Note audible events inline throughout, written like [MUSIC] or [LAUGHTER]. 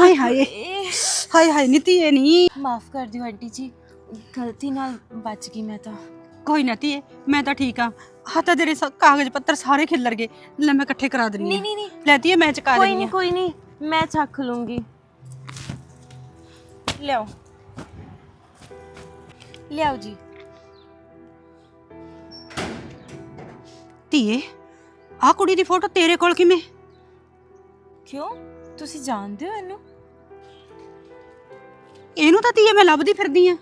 ਹਾਏ ਹਾਏ। ਹਾਏ ਹਾਏ ਨੀਤੀਏ ਨਹੀਂ ਮਾਫ ਕਰ ਦਿਓ ਆਂਟੀ ਜੀ ਗਲਤੀ ਨਾਲ ਬਚ ਗਈ ਮੈਂ ਤਾਂ। ਕੋਈ ਨਾ ਧੀਏ ਮੈਂ ਤਾਂ ਠੀਕ ਆ। ਹਾਂ ਤਾਂ ਤੇਰੇ ਕਾਗਜ਼ ਪੱਤਰ ਸਾਰੇ ਖਿੱਲਰ ਗਏ। ਲੈ ਮੈਂ ਇਕੱਠੇ ਕਰਾ ਦਿੰਨੀ ਨਹੀਂ ਨਹੀਂ ਨਹੀਂ। ਲੈ ਧੀਏ ਮੈਂ ਚਕਾ ਕੋਈ ਦਿੰਨੀ ਨਹੀਂ ਕੋਈ ਨਹੀਂ ਮੈਂ ਚੱਕ ਲੂੰਗੀ। ਲਿਆਓ। ਲਿਆਓ ਜੀ। ਧੀਏ ਆ ਕੁੜੀ ਦੀ ਫੋਟੋ ਤੇਰੇ ਕੋਲ ਕਿਵੇਂ? ਕਿਉਂ? ਤੁਸੀਂ ਜਾਣਦੇ ਹੋ ਇਹਨੂੰ? ਇਹਨੂੰ ਤਾਂ ਧੀਏ ਮੈਂ ਲੱਭਦੀ ਫਿਰਦੀ ਆ।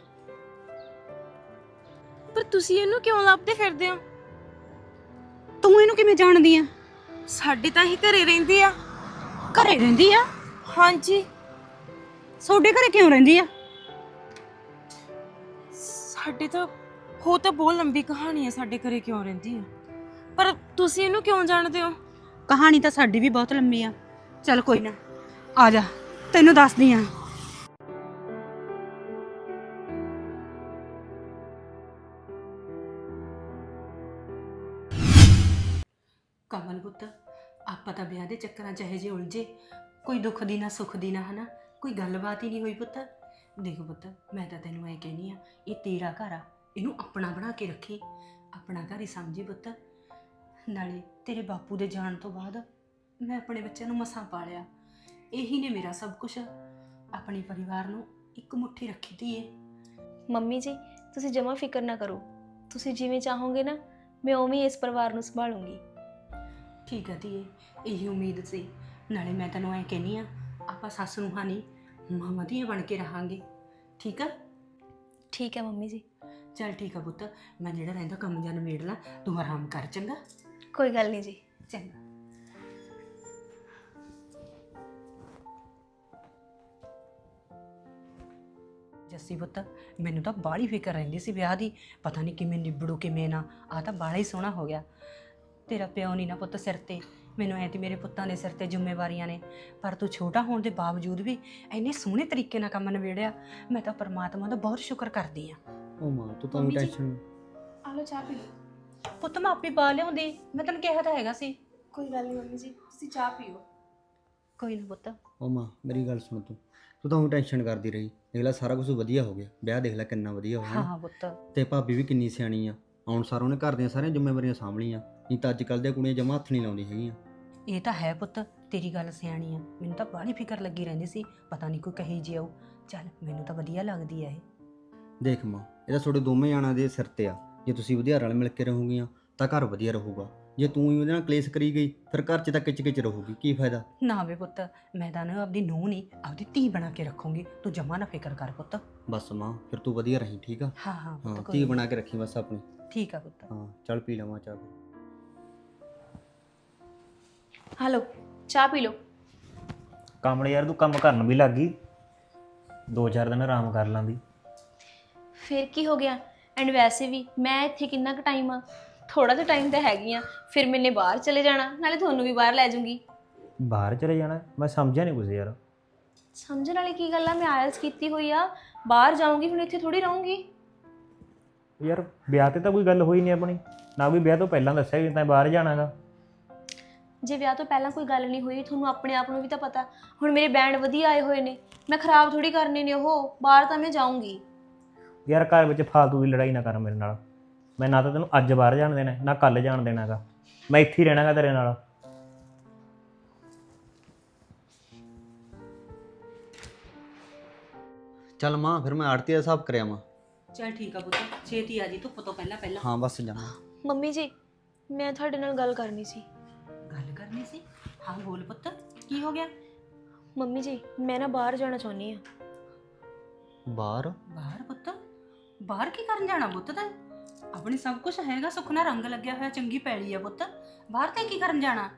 ਪਰ ਤੁਸੀਂ ਇਹਨੂੰ ਕਿਉਂ ਲੱਭਦੇ ਫਿਰਦੇ ਹੋ? ਤੂੰ ਇਹਨੂੰ ਕਿਵੇਂ ਜਾਣਦੀ ਆ? ਸਾਡੇ ਤਾਂ ਹੀ ਘਰੇ ਰਹਿੰਦੀ ਆ। ਘਰੇ ਰਹਿੰਦੀ ਆ? ਹਾਂਜੀ। ਤੁਹਾਡੇ ਘਰੇ ਕਿਉਂ ਰਹਿੰਦੀ ਆ? ਸਾਡੇ ਤਾਂ ਹੋ ਤਾਂ ਬਹੁਤ ਲੰਬੀ ਕਹਾਣੀ ਹੈ ਸਾਡੇ ਘਰੇ ਕਿਉਂ ਰਹਿੰਦੀ ਆ? ਪਰ ਤੁਸੀਂ ਇਹਨੂੰ ਕਿਉਂ ਜਾਣਦੇ ਹੋ? ਕਹਾਣੀ ਤਾਂ ਸਾਡੀ ਵੀ ਬਹੁਤ ਲੰਮੀ ਆ। ਚੱਲ ਕੋਈ ਨਾ ਆ ਜਾ ਤੈਨੂੰ ਦੱਸਦੀ ਆ। ਕਮਲ ਪੁੱਤ, ਆਪਾਂ ਤਾਂ ਵਿਆਹ ਦੇ ਚੱਕਰਾਂ ਚ ਇਹੋ ਜਿਹੇ ਉਲਝੇ ਕੋਈ ਦੁੱਖ ਦੀ ਨਾ ਸੁੱਖ ਦੀ ਨਾ ਹਨਾ, ਕੋਈ ਗੱਲਬਾਤ ਹੀ ਨਹੀਂ ਹੋਈ ਪੁੱਤ। ਦੇਖ ਪੁੱਤ, ਮੈਂ ਤਾਂ ਤੈਨੂੰ ਐ ਕਹਿਨੀ ਆ, ਇਹ ਤੇਰਾ ਘਰ ਆ, ਇਹਨੂੰ ਆਪਣਾ ਬਣਾ ਕੇ ਰੱਖੀ। ਆਪਣਾ ਘਰ ਹੀ ਸਮਝੀ ਪੁੱਤ। ਨਾਲੇ ਤੇਰੇ ਬਾਪੂ ਦੇ ਜਾਣ ਤੋਂ ਬਾਅਦ ਮੈਂ ਆਪਣੇ ਬੱਚਿਆਂ ਨੂੰ ਮਸਾਂ ਪਾਲਿਆ। ਇਹੀ ਨੇ ਮੇਰਾ ਸਭ ਕੁਝ ਆਪਣੇ ਪਰਿਵਾਰ ਨੂੰ ਇੱਕ ਮੁੱਠੀ ਰੱਖੀ ਦੀ ਧੀਏ। ਮੰਮੀ ਜੀ, ਤੁਸੀਂ ਜਮਾ ਫਿਕਰ ਨਾ ਕਰੋ। ਤੁਸੀਂ ਜਿਵੇਂ ਚਾਹੋਗੇ ਨਾ, ਮੈਂ ਉਵੇਂ ਹੀ ਇਸ ਪਰਿਵਾਰ ਨੂੰ ਸੰਭਾਲੂੰਗੀ। ਠੀਕ ਹੈ ਧੀਏ ਇਹੀ ਉਮੀਦ ਸੀ। ਨਾਲੇ ਮੈਂ ਤੈਨੂੰ ਐ ਕਹਿਨੀ ਆ ਆਪਾਂ ਸੱਸ ਨੂੰ ਹਾਨੀ ਮਾਮਾ ਧੀਆਂ ਬਣ ਕੇ ਰਹਾਂਗੇ। ਠੀਕ ਆ? ਠੀਕ ਹੈ ਮੰਮੀ ਜੀ। ਚੱਲ ਠੀਕ ਆ ਪੁੱਤ ਮੈਂ ਜਿਹੜਾ ਰਹਿੰਦਾ ਕੰਮ ਜਾਂ ਨਿਬੇੜ ਲਾਂ ਤੂੰ ਆਰਾਮ ਕਰ ਚੰਗਾ। ਕੋਈ ਗੱਲ ਨਹੀਂ ਜੀ। ਚੰਗਾ। ਜੱਸੀ ਪੁੱਤ ਮੈਨੂੰ ਤਾਂ ਬਾਹਲੀ ਫਿਕਰ ਰਹਿੰਦੀ ਸੀ ਵਿਆਹ ਦੀ ਪਤਾ ਨਹੀਂ ਕਿਵੇਂ ਨਿਬੜੂ ਕਿਵੇਂ ਨਾ ਆ ਤਾਂ ਬਾਹਲਾ ਹੀ ਸੋਹਣਾ ਹੋ ਗਿਆ। ਤੇਰਾ ਪਿਓ ਨਹੀਂ ਨਾ ਪੁੱਤ ਸਿਰ ਤੇ। ਮੈਨੂੰ ਐ ਤੇ ਮੇਰੇ ਪੁੱਤਾਂ ਦੇ ਸਿਰ ਤੇ ਜ਼ਿੰਮੇਵਾਰੀਆਂ ਨੇ। ਪਰ ਤੂੰ ਛੋਟਾ ਹੋਣ ਦੇ ਬਾਵਜੂਦ ਵੀ ਇੰਨੇ ਸੋਹਣੇ ਤਰੀਕੇ ਨਾਲ ਕੰਮ ਨਿਬੇੜਿਆ ਮੈਂ ਤਾਂ ਪਰਮਾਤਮਾ ਦਾ ਬਹੁਤ ਸ਼ੁਕਰ ਕਰਦੀ ਆ। ਉਹ ਮਾਂ ਤੂੰ ਤਾਂ ਮੰਮੀ ਜੀ। ਟੈਨਸ਼ਨ ਆਲੋ ਚਾਹ ਪੀ ਲਓ। ਪੁੱਤ ਮੈਂ ਆਪੇ ਪਾ ਲਿਆਉਂਦੀ ਮੈਂ ਤੈਨੂੰ ਕਿਹਾ ਤਾਂ ਹੈਗਾ ਸੀ। ਕੋਈ ਗੱਲ ਨਹੀਂ ਮੰਮੀ ਜੀ ਤੁਸੀਂ ਚਾਹ ਪੀਓ। ਕੋਈ ਨਾ ਪੁੱਤ। ਉਹ ਮਾਂ ਮੇਰੀ ਗੱਲ ਸੁਣ ਤੂੰ। ਤੂੰ ਤਾਂ ਟੈਨਸ਼ਨ ਕਰਦੀ ਰਹੀ। ਦੇਖ ਲੈ ਸਾਰਾ ਕੁਝ ਵਧੀਆ ਹੋ ਗਿਆ। ਵਿਆਹ ਦੇਖ ਲੈ ਕਿੰਨਾ ਵਧੀਆ ਹੋਇਆ ਹਾਂ ਨਾ। ਹਾਂ ਪੁੱਤ। ਤੇ ਭਾਬੀ ਵੀ ਕਿੰਨੀ ਸਿਆਣੀ ਆ। ਆਉਣ ਸਾਰ ਉਹਨੇ ਘਰ ਦੀਆਂ ਸਾਰੀਆਂ ਜ਼ਿੰਮੇਵਾਰੀਆਂ ਸਾਂਭ ਲਈਆਂ ਨਹੀਂ ਤਾਂ ਅੱਜ ਕੱਲ੍ਹ ਦੀਆਂ ਕੁੜੀਆਂ ਜਮਾ ਹੱਥ ਨਹੀਂ ਲਾਉਂਦੀਆਂ ਹੈਗੀਆਂ। ਇਹ ਤਾਂ ਹੈ ਪੁੱਤ ਤੇਰੀ ਗੱਲ ਸਿਆਣੀ ਆ। ਮੈਨੂੰ ਤਾਂ ਬਾਹਲੀ ਫਿਕਰ ਲੱਗੀ ਰਹਿੰਦੀ ਸੀ ਪਤਾ ਨਹੀਂ ਕੋਈ ਕਹੀ ਜੀ ਚੱਲ ਮੈਨੂੰ ਤਾਂ ਵਧੀਆ ਲੱਗਦੀ ਆ ਇਹ। ਦੇਖ ਮਾਂ ਇਹ ਤਾਂ ਤੁਹਾਡੇ ਦੋਵੇਂ ਜਾਣਾਂ ਦੇ ਸਿਰ ਤੇ ਆ। ਜੇ ਤੁਸੀਂ ਵਧੀਆ ਰਲ ਮਿਲ ਕੇ ਰਹੋਗੀਆਂ ਤਾਂ ਘਰ ਵਧੀਆ ਰਹੂਗਾ। ਜੇ ਤੂੰ ਹੀ ਉਹਦੇ ਨਾਲ ਕਲੇਸ਼ ਕਰੀ ਗਈ ਫਿਰ ਘਰ 'ਚ ਤਾਂ ਕਿਚ ਕਿਚ ਰਹੂਗੀ। ਕੀ ਫਾਇਦਾ? ਨਾ ਵੇ ਪੁੱਤ ਮੈਂ ਤਾਂ ਨਾ ਆਪਦੀ ਨੂੰਹ ਨਹੀਂ ਆਪਦੀ ਧੀ ਬਣਾ ਕੇ ਰੱਖੂੰਗੀ। ਤੂੰ ਜਮਾ ਨਾ ਫਿਕਰ ਕਰ ਪੁੱਤ। ਬਸ ਮਾਂ ਫਿਰ ਤੂੰ ਵਧੀਆ ਰਹੀਂ ਠੀਕ ਆ? ਹਾਂ ਹਾਂ ਪੁੱਤ ਹਾਂ ਕੋਈ ਧੀ। ਬਣਾ ਕੇ ਰੱਖੀ ਬਸ ਆਪਣੀ। ਠੀਕ ਆ ਪੁੱਤ। ਹਾਂ ਚੱਲ ਪੀ ਲਵਾਂ ਚਾਹ ਫਿਰ। ਹਲੋ ਚਾਹ ਪੀ ਲਓ। ਕੰਮ ਨੇ ਯਾਰ ਤੂੰ ਕੰਮ ਕਰਨ ਵੀ ਲੱਗ ਗਈ। ਦੋ ਚਾਰ ਦਿਨ ਆਰਾਮ ਕਰ ਲਾਂਦੀ ਫਿਰ ਕੀ ਹੋ ਗਿਆ? ਐਂਡ ਵੈਸੇ ਵੀ ਮੈਂ ਇੱਥੇ ਕਿੰਨਾ ਕੁ ਟਾਈਮ ਆ? ਥੋੜਾ ਜਿਹਾ ਟਾਈਮ ਤਾਂ ਹੈਗੀ ਆ। ਫਿਰ ਮੈਨੇ ਬਾਹਰ ਚਲੇ ਜਾਣਾ ਨਾਲੇ ਤੁਹਾਨੂੰ ਵੀ ਬਾਹਰ ਲੈ ਜਾਊਂਗੀ। ਬਾਹਰ ਚਲੇ ਜਾਣਾ? ਮੈਂ ਸਮਝਿਆ ਨਹੀਂ ਕੁਝ ਯਾਰ। ਸਮਝਣ ਵਾਲੀ ਕੀ ਗੱਲ ਆ? ਮੈਂ ਆਇਲਸ ਕੀਤੀ ਹੋਈ ਆ। ਬਾਹਰ ਜਾਊਂਗੀ ਹੁਣ ਇੱਥੇ ਥੋੜੀ ਰਹੂੰਗੀ। ਯਾਰ ਵਿਆਹ ਤੇ ਤਾਂ ਕੋਈ ਗੱਲ ਹੋਈ ਨਹੀਂ ਆਪਣੀ। ਨਾ ਕੋਈ ਵਿਆਹ ਤੋਂ ਪਹਿਲਾਂ ਦੱਸਿਆ ਕਿ ਤੈਂ ਬਾਹਰ ਜਾਣਾਗਾ। ਜੇ ਵਿਆਹ ਤੋਂ ਪਹਿਲਾਂ ਕੋਈ ਗੱਲ ਨਹੀਂ ਹੋਈ ਤੁਹਾਨੂੰ ਆਪਣੇ ਆਪ ਨੂੰ ਵੀ ਤਾਂ ਪਤਾ। ਹੁਣ ਮੇਰੇ ਬੈਂਡ ਵਧੀਆ ਆਏ ਹੋਏ ਨੇ। ਮੈਂ ਖਰਾਬ ਥੋੜੀ ਕਰਨੇ ਨੇ ਉਹ। ਬਾਹਰ ਤਾਂ ਮੈਂ ਜਾਊਂਗੀ। ਯਾਰ ਘਰ ਵਿੱਚ ਫਾਲਤੂ ਦੀ ਲੜਾਈ ਨਾ ਕਰ ਮੇਰੇ ਨਾਲ। ਮੈਂ ਨਾ ਤਾਂ ਤੈਨੂੰ ਅੱਜ ਬਾਹਰ ਜਾਣ ਦੇਣਾ ਨਾ ਕੱਲ ਜਾਣ ਦੇਣਾਗਾ। ਮੈਂ ਇੱਥੇ ਹੀ ਰਹਿਣਾਗਾ ਤੇਰੇ ਨਾਲ। ਚੱਲ ਮਾਂ ਫਿਰ ਮੈਂ ਆੜਤੀ ਦਾ ਹਿਸਾਬ ਕਰਿਆ ਮਾਂ। ਚੱਲ ਠੀਕ ਆ ਪੁੱਤ ਛੇਤੀ ਆ ਜੀ ਧੁੱਪ ਤੋਂ ਪਹਿਲਾਂ ਪਹਿਲਾਂ। ਹਾਂ ਬਸ ਜਾਣਾ। ਮੰਮੀ ਜੀ ਮੈਂ ਤੁਹਾਡੇ ਨਾਲ ਗੱਲ ਕਰਨੀ ਸੀ। ਗੱਲ ਕਰਨੀ ਸੀ? ਹਾਂ ਬੋਲ ਪੁੱਤ ਕੀ ਹੋ ਗਿਆ? ਮੰਮੀ ਜੀ ਮੈਂ ਨਾ ਬਾਹਰ ਜਾਣਾ ਚਾਹੁੰਦੀ ਆ ਬਾਹਰ? ਬਾਹਰ ਪੁੱਤ? ਬਾਹਰ ਕੀ ਕਰਨ ਜਾਣਾ ਪੁੱਤ ਤਾਂ? ਆਪਣੀ ਸਭ ਕੁਝ ਹੈਗਾ ਸੁਖਨਾ ਰੰਗ ਲੱਗਿਆ ਹੋਇਆ ਚੰਗੀ ਪੈਲੀ ਆ ਪੁੱਤ। ਬਾਹਰ ਤੇ ਕੀ ਕਰਨ ਜਾਣਾ?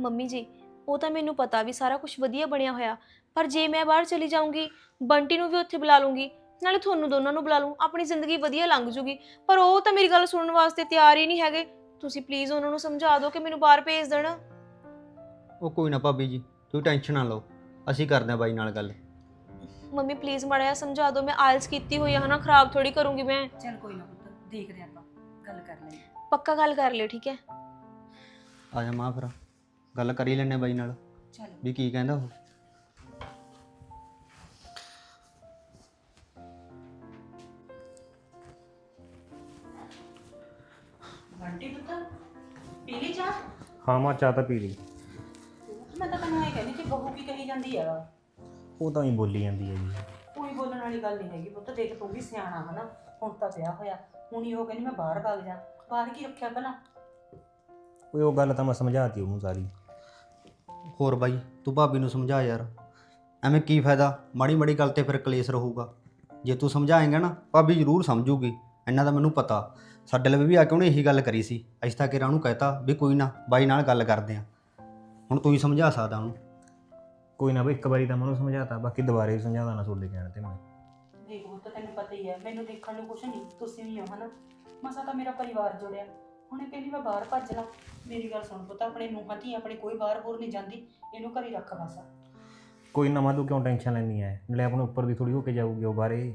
ਮੰਮੀ ਜੀ ਉਹ ਤਾਂ ਮੈਨੂੰ ਪਤਾ ਵੀ ਸਾਰਾ ਕੁਝ ਵਧੀਆ ਬਣਿਆ ਹੋਇਆ ਪਰ ਜੇ ਮੈਂ ਬਾਹਰ ਚਲੀ ਜਾਊਂਗੀ ਬੰਟੀ ਨੂੰ ਵੀ ਉੱਥੇ ਬੁਲਾ ਲੂੰਗੀ ਨਾਲੇ ਤੁਹਾਨੂੰ ਦੋਨਾਂ ਨੂੰ ਬੁਲਾ ਲੂੰ ਆਪਣੀ ਜ਼ਿੰਦਗੀ ਵਧੀਆ ਲੰਘ ਜੂਗੀ। ਪਰ ਉਹ ਤਾਂ ਮੇਰੀ ਗੱਲ ਸੁਣਨ ਵਾਸਤੇ ਤਿਆਰ ਹੀ ਨਹੀਂ ਹੈਗੇ। ਤੁਸੀਂ ਪਲੀਜ਼ ਉਹਨਾਂ ਨੂੰ ਸਮਝਾ ਦਿਓ ਕਿ ਮੈਨੂੰ ਬਾਹਰ ਭੇਜ ਦੇਣ। ਉਹ ਕੋਈ ਨਾ ਭਾਬੀ ਜੀ ਤੂੰ ਟੈਨਸ਼ਨ ਨਾ ਲਓ। ਅਸੀਂ ਕਰਦੇ ਹਾਂ ਬਾਈ ਨਾਲ ਗੱਲ। ਮੰਮੀ ਪਲੀਜ਼ ਮਾੜਾ ਜਿਹਾ ਸਮਝਾ ਦਿਓ ਮੈਂ ਆਇਲਸ ਕੀਤੀ ਹੋਈ ਆ ਹਨਾ? ਖਰਾਬ ਥੋੜੀ ਕਰੂੰਗੀ ਮੈਂ। ਚੱਲ ਕੋਈ ਨਾ ਪੁੱਤ ਦੇਖਦੇ ਆਪਾਂ। ਗੱਲ ਕਰ ਲੈ ਪੱਕਾ ਗੱਲ ਕਰ ਲਿਓ ਠੀਕ ਹੈ? ਆ ਜਾ ਮਾਂ ਫਿਰ। ਗੱਲ ਕਰ ਹੀ ਲੈਣੇ ਬਾਈ ਨਾਲ। ਚੱਲ। ਵੀ ਕੀ ਕਹਿੰਦਾ ਉਹ? ਆਂਟੀ ਪੁੱਤ ਪੀ ਲਈ ਚਾਹ? ਹਾਂ ਮਾਂ ਚਾਹ ਤਾਂ ਪੀ ਲਈ। ਮੈਂ ਤਾਂ ਤੈਨੂੰ ਇਹ ਕਹਿੰਦੀ ਕਿ ਬਹੂ ਕੀ ਕਹੀ ਜਾਂਦੀ ਆ? ਉਹ ਤਾਂ ਹੀ ਬੋਲੀ ਜਾਂਦੀ ਹੈ ਜੀ। ਕੋਈ ਬੋਲਣ ਵਾਲੀ ਗੱਲ ਨਹੀਂ ਹੈਗੀ ਪੁੱਤ ਦੇਖ ਤੂੰ ਵੀ ਸਿਆਣਾ ਹਨਾ ਹੁਣ ਤਾਂ ਵਿਆਹ ਹੋਇਆ। ਹੁਣ ਹੀ ਉਹ ਕਹਿੰਦੀ ਮੈਂ ਬਾਹਰ ਭੱਗ ਜਾ। ਬਾਹਰ ਕੀ ਰੱਖਿਆ ਭਲਾ? ਓਏ ਉਹ ਗੱਲ ਤਾਂ ਮੈਂ ਸਮਝਾਤੀ ਉਹਨੂੰ ਸਾਰੀ। ਹੋਰ ਬਾਈ ਤੂੰ ਭਾਬੀ ਨੂੰ ਸਮਝਾ ਯਾਰ। ਐਵੇਂ ਕੀ ਫਾਇਦਾ? ਮਾੜੀ ਮਾੜੀ ਗੱਲ ਤੇ ਫਿਰ ਕਲੇਸ਼ ਰਹੂਗਾ। ਜੇ ਤੂੰ ਸਮਝਾਏਂਗਾ ਨਾ ਭਾਬੀ ਜ਼ਰੂਰ ਸਮਝੂਗੀ। ਇੰਨਾ ਤਾਂ ਮੈਨੂੰ ਪਤਾ। ਸਾਡੇ ਲਈ ਵੀ ਆ ਕੇ ਉਹਨੇ ਇਹੀ ਗੱਲ ਕਰੀ ਸੀ। ਅਸੀਂ ਤਾਂ ਕਿਰਾਂ ਨੂੰ ਕਹਿਤਾ ਵੀ ਕੋਈ ਨਾ ਬਾਈ ਨਾਲ ਗੱਲ ਕਰਦੇ ਆ ਹੁਣ ਤੂੰ ਹੀ ਸਮਝਾ ਸਕਦਾ ਉਹਨੂੰ। ਕੋਈ ਨਾ ਬਈ ਇੱਕ ਵਾਰੀ ਤਾਂ ਮੈਂ ਉਹਨੂੰ ਸਮਝਾਤਾ ਬਾਕੀ ਦੁਬਾਰੇ ਸਮਝਾਦਾ ਨਾ ਤੁਹਾਡੇ ਕਹਿਣ ਤੇ ਮੈਂ। ਦੇਖ ਪੁੱਤ ਤੈਨੂੰ ਪਤਾ ਹੀ ਹੈ ਮੈਨੂੰ ਦੇਖਣ ਨੂੰ ਕੁਛ ਨਹੀਂ ਤੁਸੀਂ ਵੀ ਹੋ ਹਨਾ? ਮਸਾ ਤਾਂ ਮੇਰਾ ਪਰਿਵਾਰ ਜੁੜਿਆ। ਹੁਣ ਇਹ ਕਹਿੰਦੀ ਮੈਂ ਬਾਹਰ ਭੱਜ ਲਾਂ। ਮੇਰੀ ਗੱਲ ਸੁਣ ਪੁੱਤ ਆਪਣੇ ਨੂੰਹਾਂ ਧੀ ਆਪਣੇ ਕੋਈ ਬਾਹਰ ਬੋਰ ਨਹੀਂ ਜਾਂਦੀ। ਇਹਨੂੰ ਘਰ ਰੱਖ ਬਸ। ਕੋਈ ਨਾ ਮਾਂ ਤੂੰ ਕਿਉਂ ਟੈਨਸ਼ਨ ਲੈਣੀ ਹੈ ਨਾਲੇ ਆਪਣੇ ਉੱਪਰ ਦੀ ਥੋੜੀ ਹੋ ਕੇ ਜਾਊਗੀ ਉਹ ਬਾਰੇ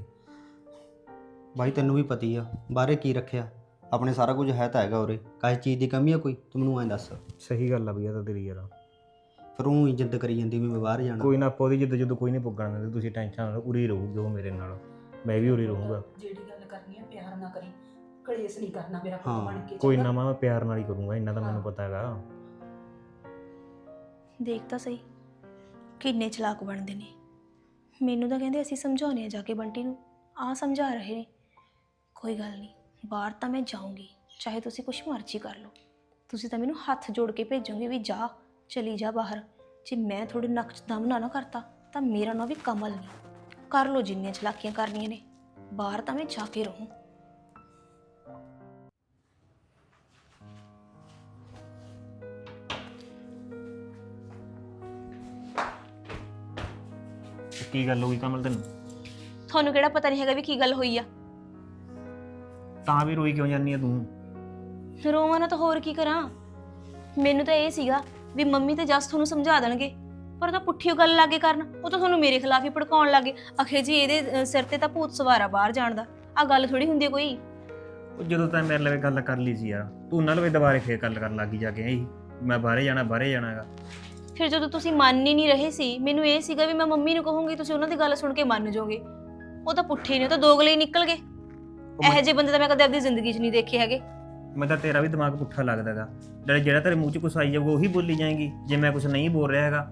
ਬਾਈ ਤੈਨੂੰ ਵੀ ਪਤੀ ਆ ਬਾਹਰੇ ਕੀ ਰੱਖਿਆ? ਆਪਣੇ ਸਾਰਾ ਕੁਝ ਹੈ ਤਾਂ ਹੈਗਾ ਉਰੇ। ਕਾਹੇ ਚੀਜ਼ ਦੀ ਕਮੀ ਆ ਕੋਈ? ਤੂੰ ਮੈਨੂੰ ਐਂ ਦੱਸ। ਸਹੀ ਗੱਲ ਆ ਬਈ ਇਹ ਤਾਂ ਤੇਰੀ ਯਾਰ। ਫਿਰ ਉਹ ਹੀ ਜਿੱਦ ਕਰੀ ਜਾਂਦੀ ਵੀ ਮੈਂ ਬਾਹਰ ਜਾਣਾ। ਕੋਈ ਨਾ ਆਪਾਂ ਉਹਦੀ ਜਿੱਦ ਜਦੋਂ ਕੋਈ ਨਹੀਂ ਪੁੱਗਣ ਦਿੰਦੇ ਤੁਸੀਂ ਟੈਨਸ਼ਨ ਨਾ ਲਓ ਉਰੀ ਰਹੂਗੀ ਉਹ ਮੇਰੇ ਨਾਲ। ਮੈਂ ਵੀ ਉਰੀ ਰਹੂੰਗਾ। ਜਿਹੜੀ ਗੱਲ ਕਰਨੀ ਹੈ ਪਿਆਰ ਨਾਲ ਕਰੀ। ਕਲੇਸ਼ ਨਹੀਂ ਕਰਨਾ ਮੇਰਾ ਪੁੱਤ ਹਾਂ, ਬਣ ਕੇ ਕੋਈ? ਨਾ ਮਾਂ ਮੈਂ ਪਿਆਰ ਨਾਲ ਹੀ ਕਰੂੰਗਾ ਇੰਨਾ ਤਾਂ ਮੈਨੂੰ। ਪਤਾ ਹੈਗਾ। ਦੇਖ ਤਾਂ ਸਹੀ। ਕਿੰਨੇ ਚਲਾਕ ਬਣਦੇ ਨੇ। ਮੈਨੂੰ ਤਾਂ ਕਹਿੰਦੇ ਅਸੀਂ ਸਮਝਾਉਨੇ ਆ ਜਾ ਕੇ ਬੰਟੀ ਨੂੰ। ਆ ਸਮਝਾ ਰਹੇ ਨੇ। ਕੋਈ ਗੱਲ ਨਹੀਂ। ਬਾਹਰ ਤਾਂ ਮੈਂ ਜਾਊਂਗੀ ਚਾਹੇ ਤੁਸੀਂ ਕੁਛ ਮਰਜ਼ੀ ਕਰ ਲਓ। ਤੁਸੀਂ ਤਾਂ ਮੈਨੂੰ ਹੱਥ ਜੋੜ ਕੇ ਭੇਜੋਗੇ ਵੀ ਜਾ ਚਲੀ ਜਾ ਬਾਹਰ। ਜੇ ਮੈਂ ਤੁਹਾਡੇ ਨੱਕ 'ਚ ਦਮ ਨਾ ਨਾ ਕਰਤਾ ਤਾਂ ਮੇਰਾ ਨਾਂ ਵੀ ਕਮਲ ਨਹੀਂ। ਕਰ ਲਓ ਜਿੰਨੀਆਂ ਚਲਾਕੀਆਂ ਕਰਨੀਆਂ ਨੇ ਬਾਹਰ ਤਾਂ ਮੈਂ ਜਾ ਕੇ ਰਹੂੰ। ਕੀ ਗੱਲ ਹੋਈ ਕਮਲ ਤੈਨੂੰ? ਤੁਹਾਨੂੰ ਕਿਹੜਾ ਪਤਾ ਨਹੀਂ ਹੈਗਾ ਵੀ ਕੀ ਗੱਲ ਹੋਈ ਆ। ਤਾਂ ਵੀ ਰੋਈ ਕਿਉਂ ਜਾਂਦੀ ਆ ਤੂੰ? ਰੋਵਾਂ ਨਾ ਤਾਂ ਹੋਰ ਕੀ ਕਰਾਂ? ਮੈਨੂੰ ਤਾਂ ਇਹ ਸੀਗਾ ਵੀ ਮੰਮੀ ਤੇ ਜਸ ਤੁਹਾਨੂੰ ਸਮਝਾ ਦੇਣਗੇ ਪਰ ਉਹ ਤਾਂ ਪੁੱਠੀ ਗੱਲ ਲੱਗੇ ਕਰਨ ਉਹ ਤਾਂ ਤੁਹਾਨੂੰ ਮੇਰੇ ਖਿਲਾਫ ਹੀ ਭੜਕਾਉਣ ਲੱਗੇ। ਅਖੇ ਜੀ ਇਹਦੇ ਅ, ਸਿਰ ਤੇ ਤਾਂ ਭੂਤ ਸਵਾਰਾ ਬਾਹਰ ਜਾਣ ਦਾ। ਆ ਗੱਲ ਥੋੜੀ ਹੁੰਦੀ ਹੈ ਕੋਈ? ਉਹ ਜਦੋਂ ਤਾਂ ਮੇਰੇ ਲਵੇ ਗੱਲ ਕਰ ਲਈ ਸੀ ਯਾਰ ਤੂੰ ਨਾਲ ਵੀ ਦੁਬਾਰੇ ਫੇਰ ਗੱਲ ਕਰਨ ਲੱਗੀ ਜਾ ਕੇ ਇਹੀ ਮੈਂ ਬਾਹਰੇ ਜਾਣਾ ਬਾਹਰੇ ਜਾਣਾ ਹੈਗਾ। ਫਿਰ ਜਦੋਂ ਤੁਸੀਂ ਮੰਨ ਹੀ ਨਹੀਂ ਰਹੇ ਸੀ ਮੈਨੂੰ ਇਹ ਸੀਗਾ ਵੀ ਮੈਂ ਮੰਮੀ ਨੂੰ ਕਹੂੰਗੀ ਤੁਸੀਂ ਉਹਨਾਂ ਦੀ ਗੱਲ ਸੁਣ ਕੇ ਮੰਨ ਜਾਓਗੇ। ਉਹ ਤਾਂ ਪੁੱਠੇ ਨੇ ਉਹ ਤਾਂ ਦੋਗਲੇ ਹੀ ਨਿਕਲ ਗਏ। ਇਹੋ ਜਿਹੇ ਬੰਦੇ ਤਾਂ ਮੈਂ ਕਦੇ ਆਪਣੀ ਜ਼ਿੰਦਗੀ 'ਚ ਨਹੀਂ ਦੇਖੇ ਹੈਗੇ। ਮੈਂ ਤਾਂ ਤੇਰਾ ਵੀ ਦਿਮਾਗ ਪੁੱਠਾ ਲੱਗਦਾਗਾ ਜਿਹੜੇ ਜਿਹੜਾ ਤੇਰੇ ਮੂੰਹ 'ਚ ਕੁਛ ਆਈ ਜਾਊਗਾ ਉਹੀ ਬੋਲੀ ਜਾਏਗੀ ਜੇ ਮੈਂ ਕੁਛ ਨਹੀਂ ਬੋਲ ਰਿਹਾ ਹੈਗਾ।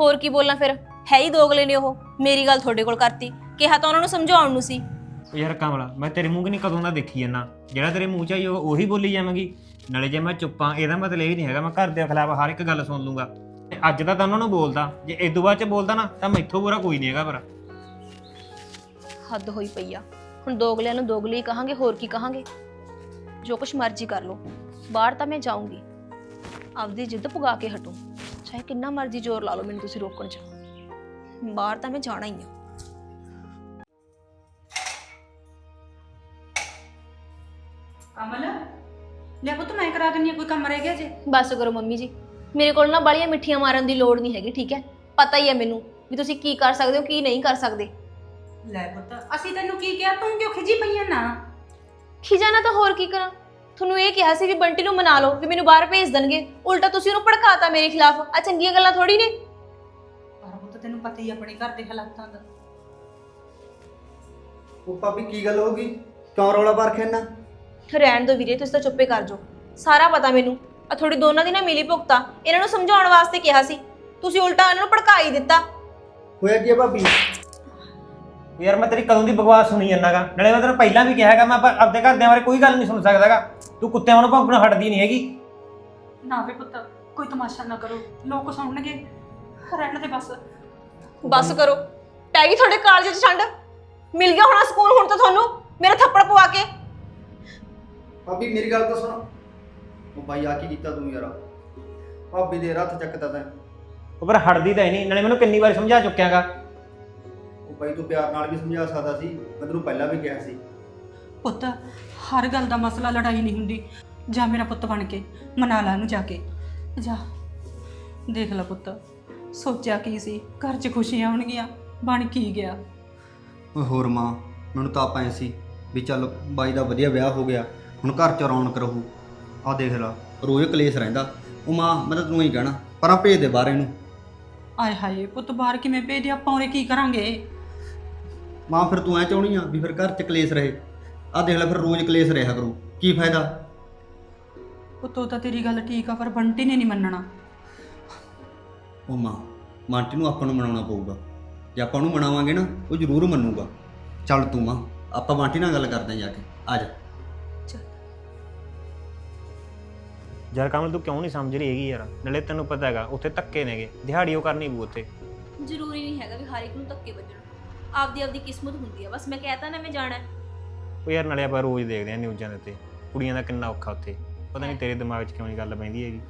ਹੋਰ ਕੀ ਬੋਲਾਂ ਫਿਰ? ਹੈ ਹੀ ਦੋਗਲੇ ਨੇ ਉਹ ਮੇਰੀ ਗੱਲ ਤੁਹਾਡੇ ਕੋਲ ਕਰਤੀ। ਕਿਹਾ ਤਾਂ ਉਹਨਾਂ ਨੂੰ ਸਮਝਾਉਣ ਨੂੰ ਸੀ। ਉਹ ਯਾਰ ਕਮਲਾ ਮੈਂ ਤੇਰੇ ਮੂੰਹ ਕਿ ਨਹੀਂ ਕਦੋਂ ਦਾ ਦੇਖੀ ਜਾਂਦਾ? ਜਿਹੜਾ ਤੇਰੇ ਮੂੰਹ 'ਚ ਆਈ ਹੋਊਗਾ ਉਹੀ ਬੋਲੀ ਜਾਵਾਂਗੀ। ਨਾਲੇ ਜੇ ਮੈਂ ਚੁੱਪਾਂ ਇਹਦਾ ਮਤਲਬ ਇਹ ਨਹੀਂ ਹੈਗਾ ਮੈਂ ਘਰ ਦੇ ਖਿਲਾਫ ਹਰ ਇੱਕ ਗੱਲ ਸੁਣ ਲੂੰਗਾ। ਤੇ ਅੱਜ ਤਾਂ ਤਾਂ ਉਹਨਾਂ ਨੂੰ ਬੋਲਦਾ ਜੇ ਇਸ ਤੋਂ ਬਾਅਦ 'ਚ ਬੋਲਦਾ ਨਾ ਤਾਂ ਮੈਥੋਂ ਬੁਰਾ ਕੋਈ ਨਹੀਂ ਹੈਗਾ ਪਰ ਹੱਦ ਹੋਈ ਪਈ ਆ। ਹੁਣ ਦੋਗਲਿਆਂ ਨੂੰ ਦੋਗਲੇ ਕਹਾਂਗੇ ਹੋਰ ਕੀ ਕਹਾਂਗੇ? ਜੋ ਕੁਛ ਮਰਜ਼ੀ ਕਰ ਲਓ। ਬਾਹਰ ਤਾਂ ਮੈਂ ਜਾਊਂਗੀ। ਆਪਦੀ ਜਿੱਦ ਪੁਗਾ ਕੇ ਹਟੂ। ਚਾਹੇ ਕਿੰਨਾ ਮਰਜ਼ੀ ਜ਼ੋਰ ਲਾ ਲਓ ਮੈਨੂੰ ਤੁਸੀਂ ਰੋਕਣ 'ਚ। ਬਾਹਰ ਤਾਂ ਮੈਂ ਜਾਣਾ ਹੀ ਆ। ਕਮਲ ਲੈ ਪੁੱਤ ਮੈਂ ਕਰਾ ਦਿੰਨੀ ਆ ਕੋਈ ਕੰਮ ਰਹਿ ਗਿਆ ਜੇ? ਬਸ ਕਰੋ ਮੰਮੀ ਜੀ। ਮੇਰੇ ਕੋਲ ਨਾ ਬਾਲੀਆਂ ਮਿੱਠੀਆਂ ਮਾਰਨ ਦੀ ਲੋੜ ਨਹੀਂ ਹੈਗੀ ਠੀਕ ਹੈ? ਪਤਾ ਹੀ ਹੈ ਮੈਨੂੰ ਵੀ ਤੁਸੀਂ ਕੀ ਕਰ ਸਕਦੇ ਹੋ ਕੀ ਨਹੀਂ ਕਰ ਸਕਦੇ। ਲੈ ਪੁੱਤ। ਅਸੀਂ ਤੈਨੂੰ ਕੀ ਕਿਹਾ? ਤੂੰ ਕਿਉਂ ਖਿਜੀ ਪਈਆਂ ਨਾ? ਖਿਜਾਣਾ ਤਾਂ ਹੋਰ ਕੀ ਕਰਾਂ? ਤੁਹਾਨੂੰ ਇਹ ਕਿਹਾ ਸੀ ਵੀ ਬੰਟੀ ਨੂੰ ਮਨਾ ਲਓ ਵੀ ਮੈਨੂੰ ਬਾਹਰ ਭੇਜ ਦੇਣਗੇ। ਉਲਟਾ ਤੁਸੀਂ ਉਹਨੂੰ ਭੜਕਾਤਾ ਮੇਰੇ ਖਿਲਾਫ। ਆ ਚੰਗੀਆਂ ਗੱਲਾਂ ਥੋੜੀ ਨੇ। ਪਰ ਪੁੱਤ ਤੈਨੂੰ ਪਤਾ ਹੀ ਆ ਆਪਣੇ ਘਰ ਦੇ ਹਾਲਾਤਾਂ ਦਾ। ਉਹ ਭਾਬੀ ਕੀ ਗੱਲ ਹੋ ਗਈ? ਕਿਉਂ ਰੌਲਾ ਪਾਰ ਖੈਨਾ ਰਹਿਣ ਦੋ ਵੀਰੇ ਤੁਸੀਂ ਤਾਂ ਚੁੱਪੇ ਕਰ ਜਾਓ। ਸਾਰਾ ਪਤਾ ਮੈਨੂੰ। ਆ ਥੋੜੀ ਦੋਨਾਂ ਦੀ ਨਾ ਮਿਲੀ ਭੁਗਤਾ। ਇਹਨਾਂ ਨੂੰ ਸਮਝਾਉਣ ਵਾਸਤੇ ਕਿਹਾ ਸੀ। ਤੁਸੀਂ ਉਲਟਾ ਇਹਨਾਂ ਨੂੰ ਭੜਕਾ ਹੀ ਦਿੱਤਾ। ਹੋਇਆ ਕੀ ਆ ਭਾਬੀ? ਯਾਰ ਮੈਂ ਤੇਰੀ ਕਦੋਂ ਦੀ ਬਕਵਾਸ ਸੁਣੀ ਜਾਂਦਾਗਾ? ਨਾਲੇ ਮੈਂ ਤੈਨੂੰ ਪਹਿਲਾਂ ਵੀ ਕਿਹਾ ਹੈਗਾ ਮੈਂ ਆਪਾਂ ਆਪਦੇ ਘਰਦਿਆਂ ਬਾਰੇ ਕੋਈ ਗੱਲ ਨਹੀਂ ਸੁਣ ਸਕਦਾਗਾ। ਤੂੰ ਕੁੱਤਿਆਂ ਵਾਂਗੂ ਭੌਂਕਣਾ ਹਟਦੀ ਨਹੀਂ ਹੈਗੀ। ਨਾ ਵੇ ਪੁੱਤ ਕੋਈ ਤਮਾਸ਼ਾ ਨਾ ਕਰੋ। ਲੋਕ ਸੁਣਨਗੇ। ਰਹਿਣ ਦੇ ਬਸ। ਬਸ ਕਰੋ। ਪੈ ਗਈ ਤੁਹਾਡੇ ਕਾਲਜ 'ਚ ਛੰਡ। ਮਿਲ ਗਿਆ ਹੋਣਾ ਸਕੂਨ ਹੁਣ ਤਾਂ ਤੁਹਾਨੂੰ? ਮੇਰਾ ਥੱਪੜ ਪਵਾ ਕੇ। ਭਾਬੀ ਮੇਰੀ ਗੱਲ ਤਾਂ ਸੁਣ। ਉਹ ਬਾਈ ਆ ਕੀ ਕੀਤਾ ਤੂੰ ਯਾਰ? ਭਾਬੀ ਦੇ ਰੱਥ ਚੱਕਦਾ ਤੈਂ। ਉਹ ਪਰ ਹਟਦੀ ਤਾਂ ਹੀ ਨਹੀਂ। ਨਾਲੇ ਮੈਨੂੰ ਕਿੰਨੀ ਵਾਰ ਸਮਝਾ ਚੁੱਕਿਆਗਾ। ਬਾਈ ਤੂੰ ਪਿਆਰ ਨਾਲ ਵੀ ਸਮਝਾ ਸਕਦਾ ਸੀ ਮੈਂ ਤੈਨੂੰ ਪਹਿਲਾਂ ਵੀ ਕਿਹਾ ਸੀ। ਪੁੱਤ ਹਰ ਗੱਲ ਦਾ ਮਸਲਾ ਲੜਾਈ ਨਹੀਂ ਹੁੰਦੀ। ਜਾ ਮੇਰਾ ਪੁੱਤ ਬਣ ਕੇ ਮਨਾ ਲਾ ਇਹਨੂੰ ਜਾ ਕੇ। ਜਾ ਦੇਖ ਲੈ ਪੁੱਤ ਸੋਚਿਆ ਕੀ ਸੀ ਘਰ 'ਚ ਖੁਸ਼ੀਆਂ ਆਉਣਗੀਆਂ ਬਣ ਕੀ ਗਿਆ। ਓਏ ਹੋਰ ਮਾਂ ਮੈਨੂੰ ਤਾਂ ਆਪਾਂ ਐ ਸੀ ਵੀ ਚੱਲ ਬਾਈ ਦਾ ਵਧੀਆ ਵਿਆਹ ਹੋ ਗਿਆ ਹੁਣ ਘਰ ਚ ਰੌਣਕ ਰਹੂ। ਆ ਦੇਖ ਲਾ ਰੋਜ਼ ਕਲੇਸ਼ ਰਹਿੰਦਾ। ਉਹ ਮਾਂ ਮੈਂ ਤਾਂ ਤੈਨੂੰ ਹੀ ਕਹਿਣਾ ਪਰਾਂ ਭੇਜ ਦੇ ਬਾਹਰ ਇਹਨੂੰ। ਆਏ ਹਾਏ ਪੁੱਤ ਬਾਹਰ ਕਿਵੇਂ ਭੇਜਦੇ ਆਪਾਂ ਉਰੇ ਕੀ ਕਰਾਂਗੇ? ਮਾਂ ਫਿਰ ਤੂੰ ਐ ਚਾਹਣੀ ਆ ਵੀ ਫਿਰ ਘਰ ਚ ਕਲੇਸ਼ ਰਹੇ। ਆ ਦੇਖ ਲੈ ਫਿਰ ਰੋਜ਼ ਕਲੇਸ਼ ਰਿਹਾ ਕਰੂ। ਕੀ ਫਾਇਦਾ? ਪੁੱਤੋ ਤਾਂ ਤੇਰੀ ਗੱਲ ਠੀਕ ਆ ਪਰ ਬੰਟੀ ਨੇ ਨਹੀਂ ਮੰਨਣਾ। ਉਹ ਮਾਂ ਮਾਂਟੀ ਨੂੰ ਆਪਾਂ ਨੂੰ ਮਨਾਉਣਾ ਪਊਗਾ। ਜੇ ਆਪਾਂ ਨੂੰ ਮਨਾਵਾਂਗੇ ਨਾ ਉਹ ਜ਼ਰੂਰ ਮੰਨੂਗਾ। ਚੱਲ ਤੂੰ ਮਾਂ ਆਪਾਂ ਮਾਂਟੀ ਨਾਲ ਗੱਲ ਕਰਦੇ ਹਾਂ ਜਾ ਕੇ। ਆ ਜਾ। ਯਾਰ ਕਮਲ ਤੂੰ ਕਿਉਂ ਨਹੀਂ ਸਮਝ ਰਹੀ ਹੈਗੀ ਯਾਰ? ਨਾਲੇ ਤੈਨੂੰ ਪਤਾ ਹੈਗਾ ਉੱਥੇ ਧੱਕੇ ਨੇਗੇ। ਦਿਹਾੜੀ ਉਹ ਕਰਨੀ ਪਊ ਉੱਥੇ। ਜ਼ਰੂਰੀ ਨਹੀਂ ਹੈਗਾ ਵੀ ਹਰ ਇੱਕ ਨੂੰ ਧੱਕੇ ਵੱਜਣ। ਆਪਦੀ ਆਪਦੀ ਕਿਸਮਤ ਹੁੰਦੀ ਆ। ਬਸ ਮੈਂ ਕਹਿਤਾ ਨਾ ਮੈਂ ਜਾਣਾ। ਹੈ। ਉਹ ਯਾਰ ਨਾਲੇ ਆਪਾਂ ਰੋਜ਼ ਦੇਖਦੇ ਆ ਨਿਊਜ਼ਾਂ ਦੇ ਉੱਤੇ। ਕੁੜੀਆਂ ਦਾ ਕਿੰਨਾ ਔਖਾ ਉੱਥੇ। ਪਤਾ ਨਹੀਂ ਤੇਰੇ ਦਿਮਾਗ 'ਚ ਕਿਉਂ ਨਹੀਂ ਗੱਲ ਪੈਂਦੀ ਹੈਗੀ।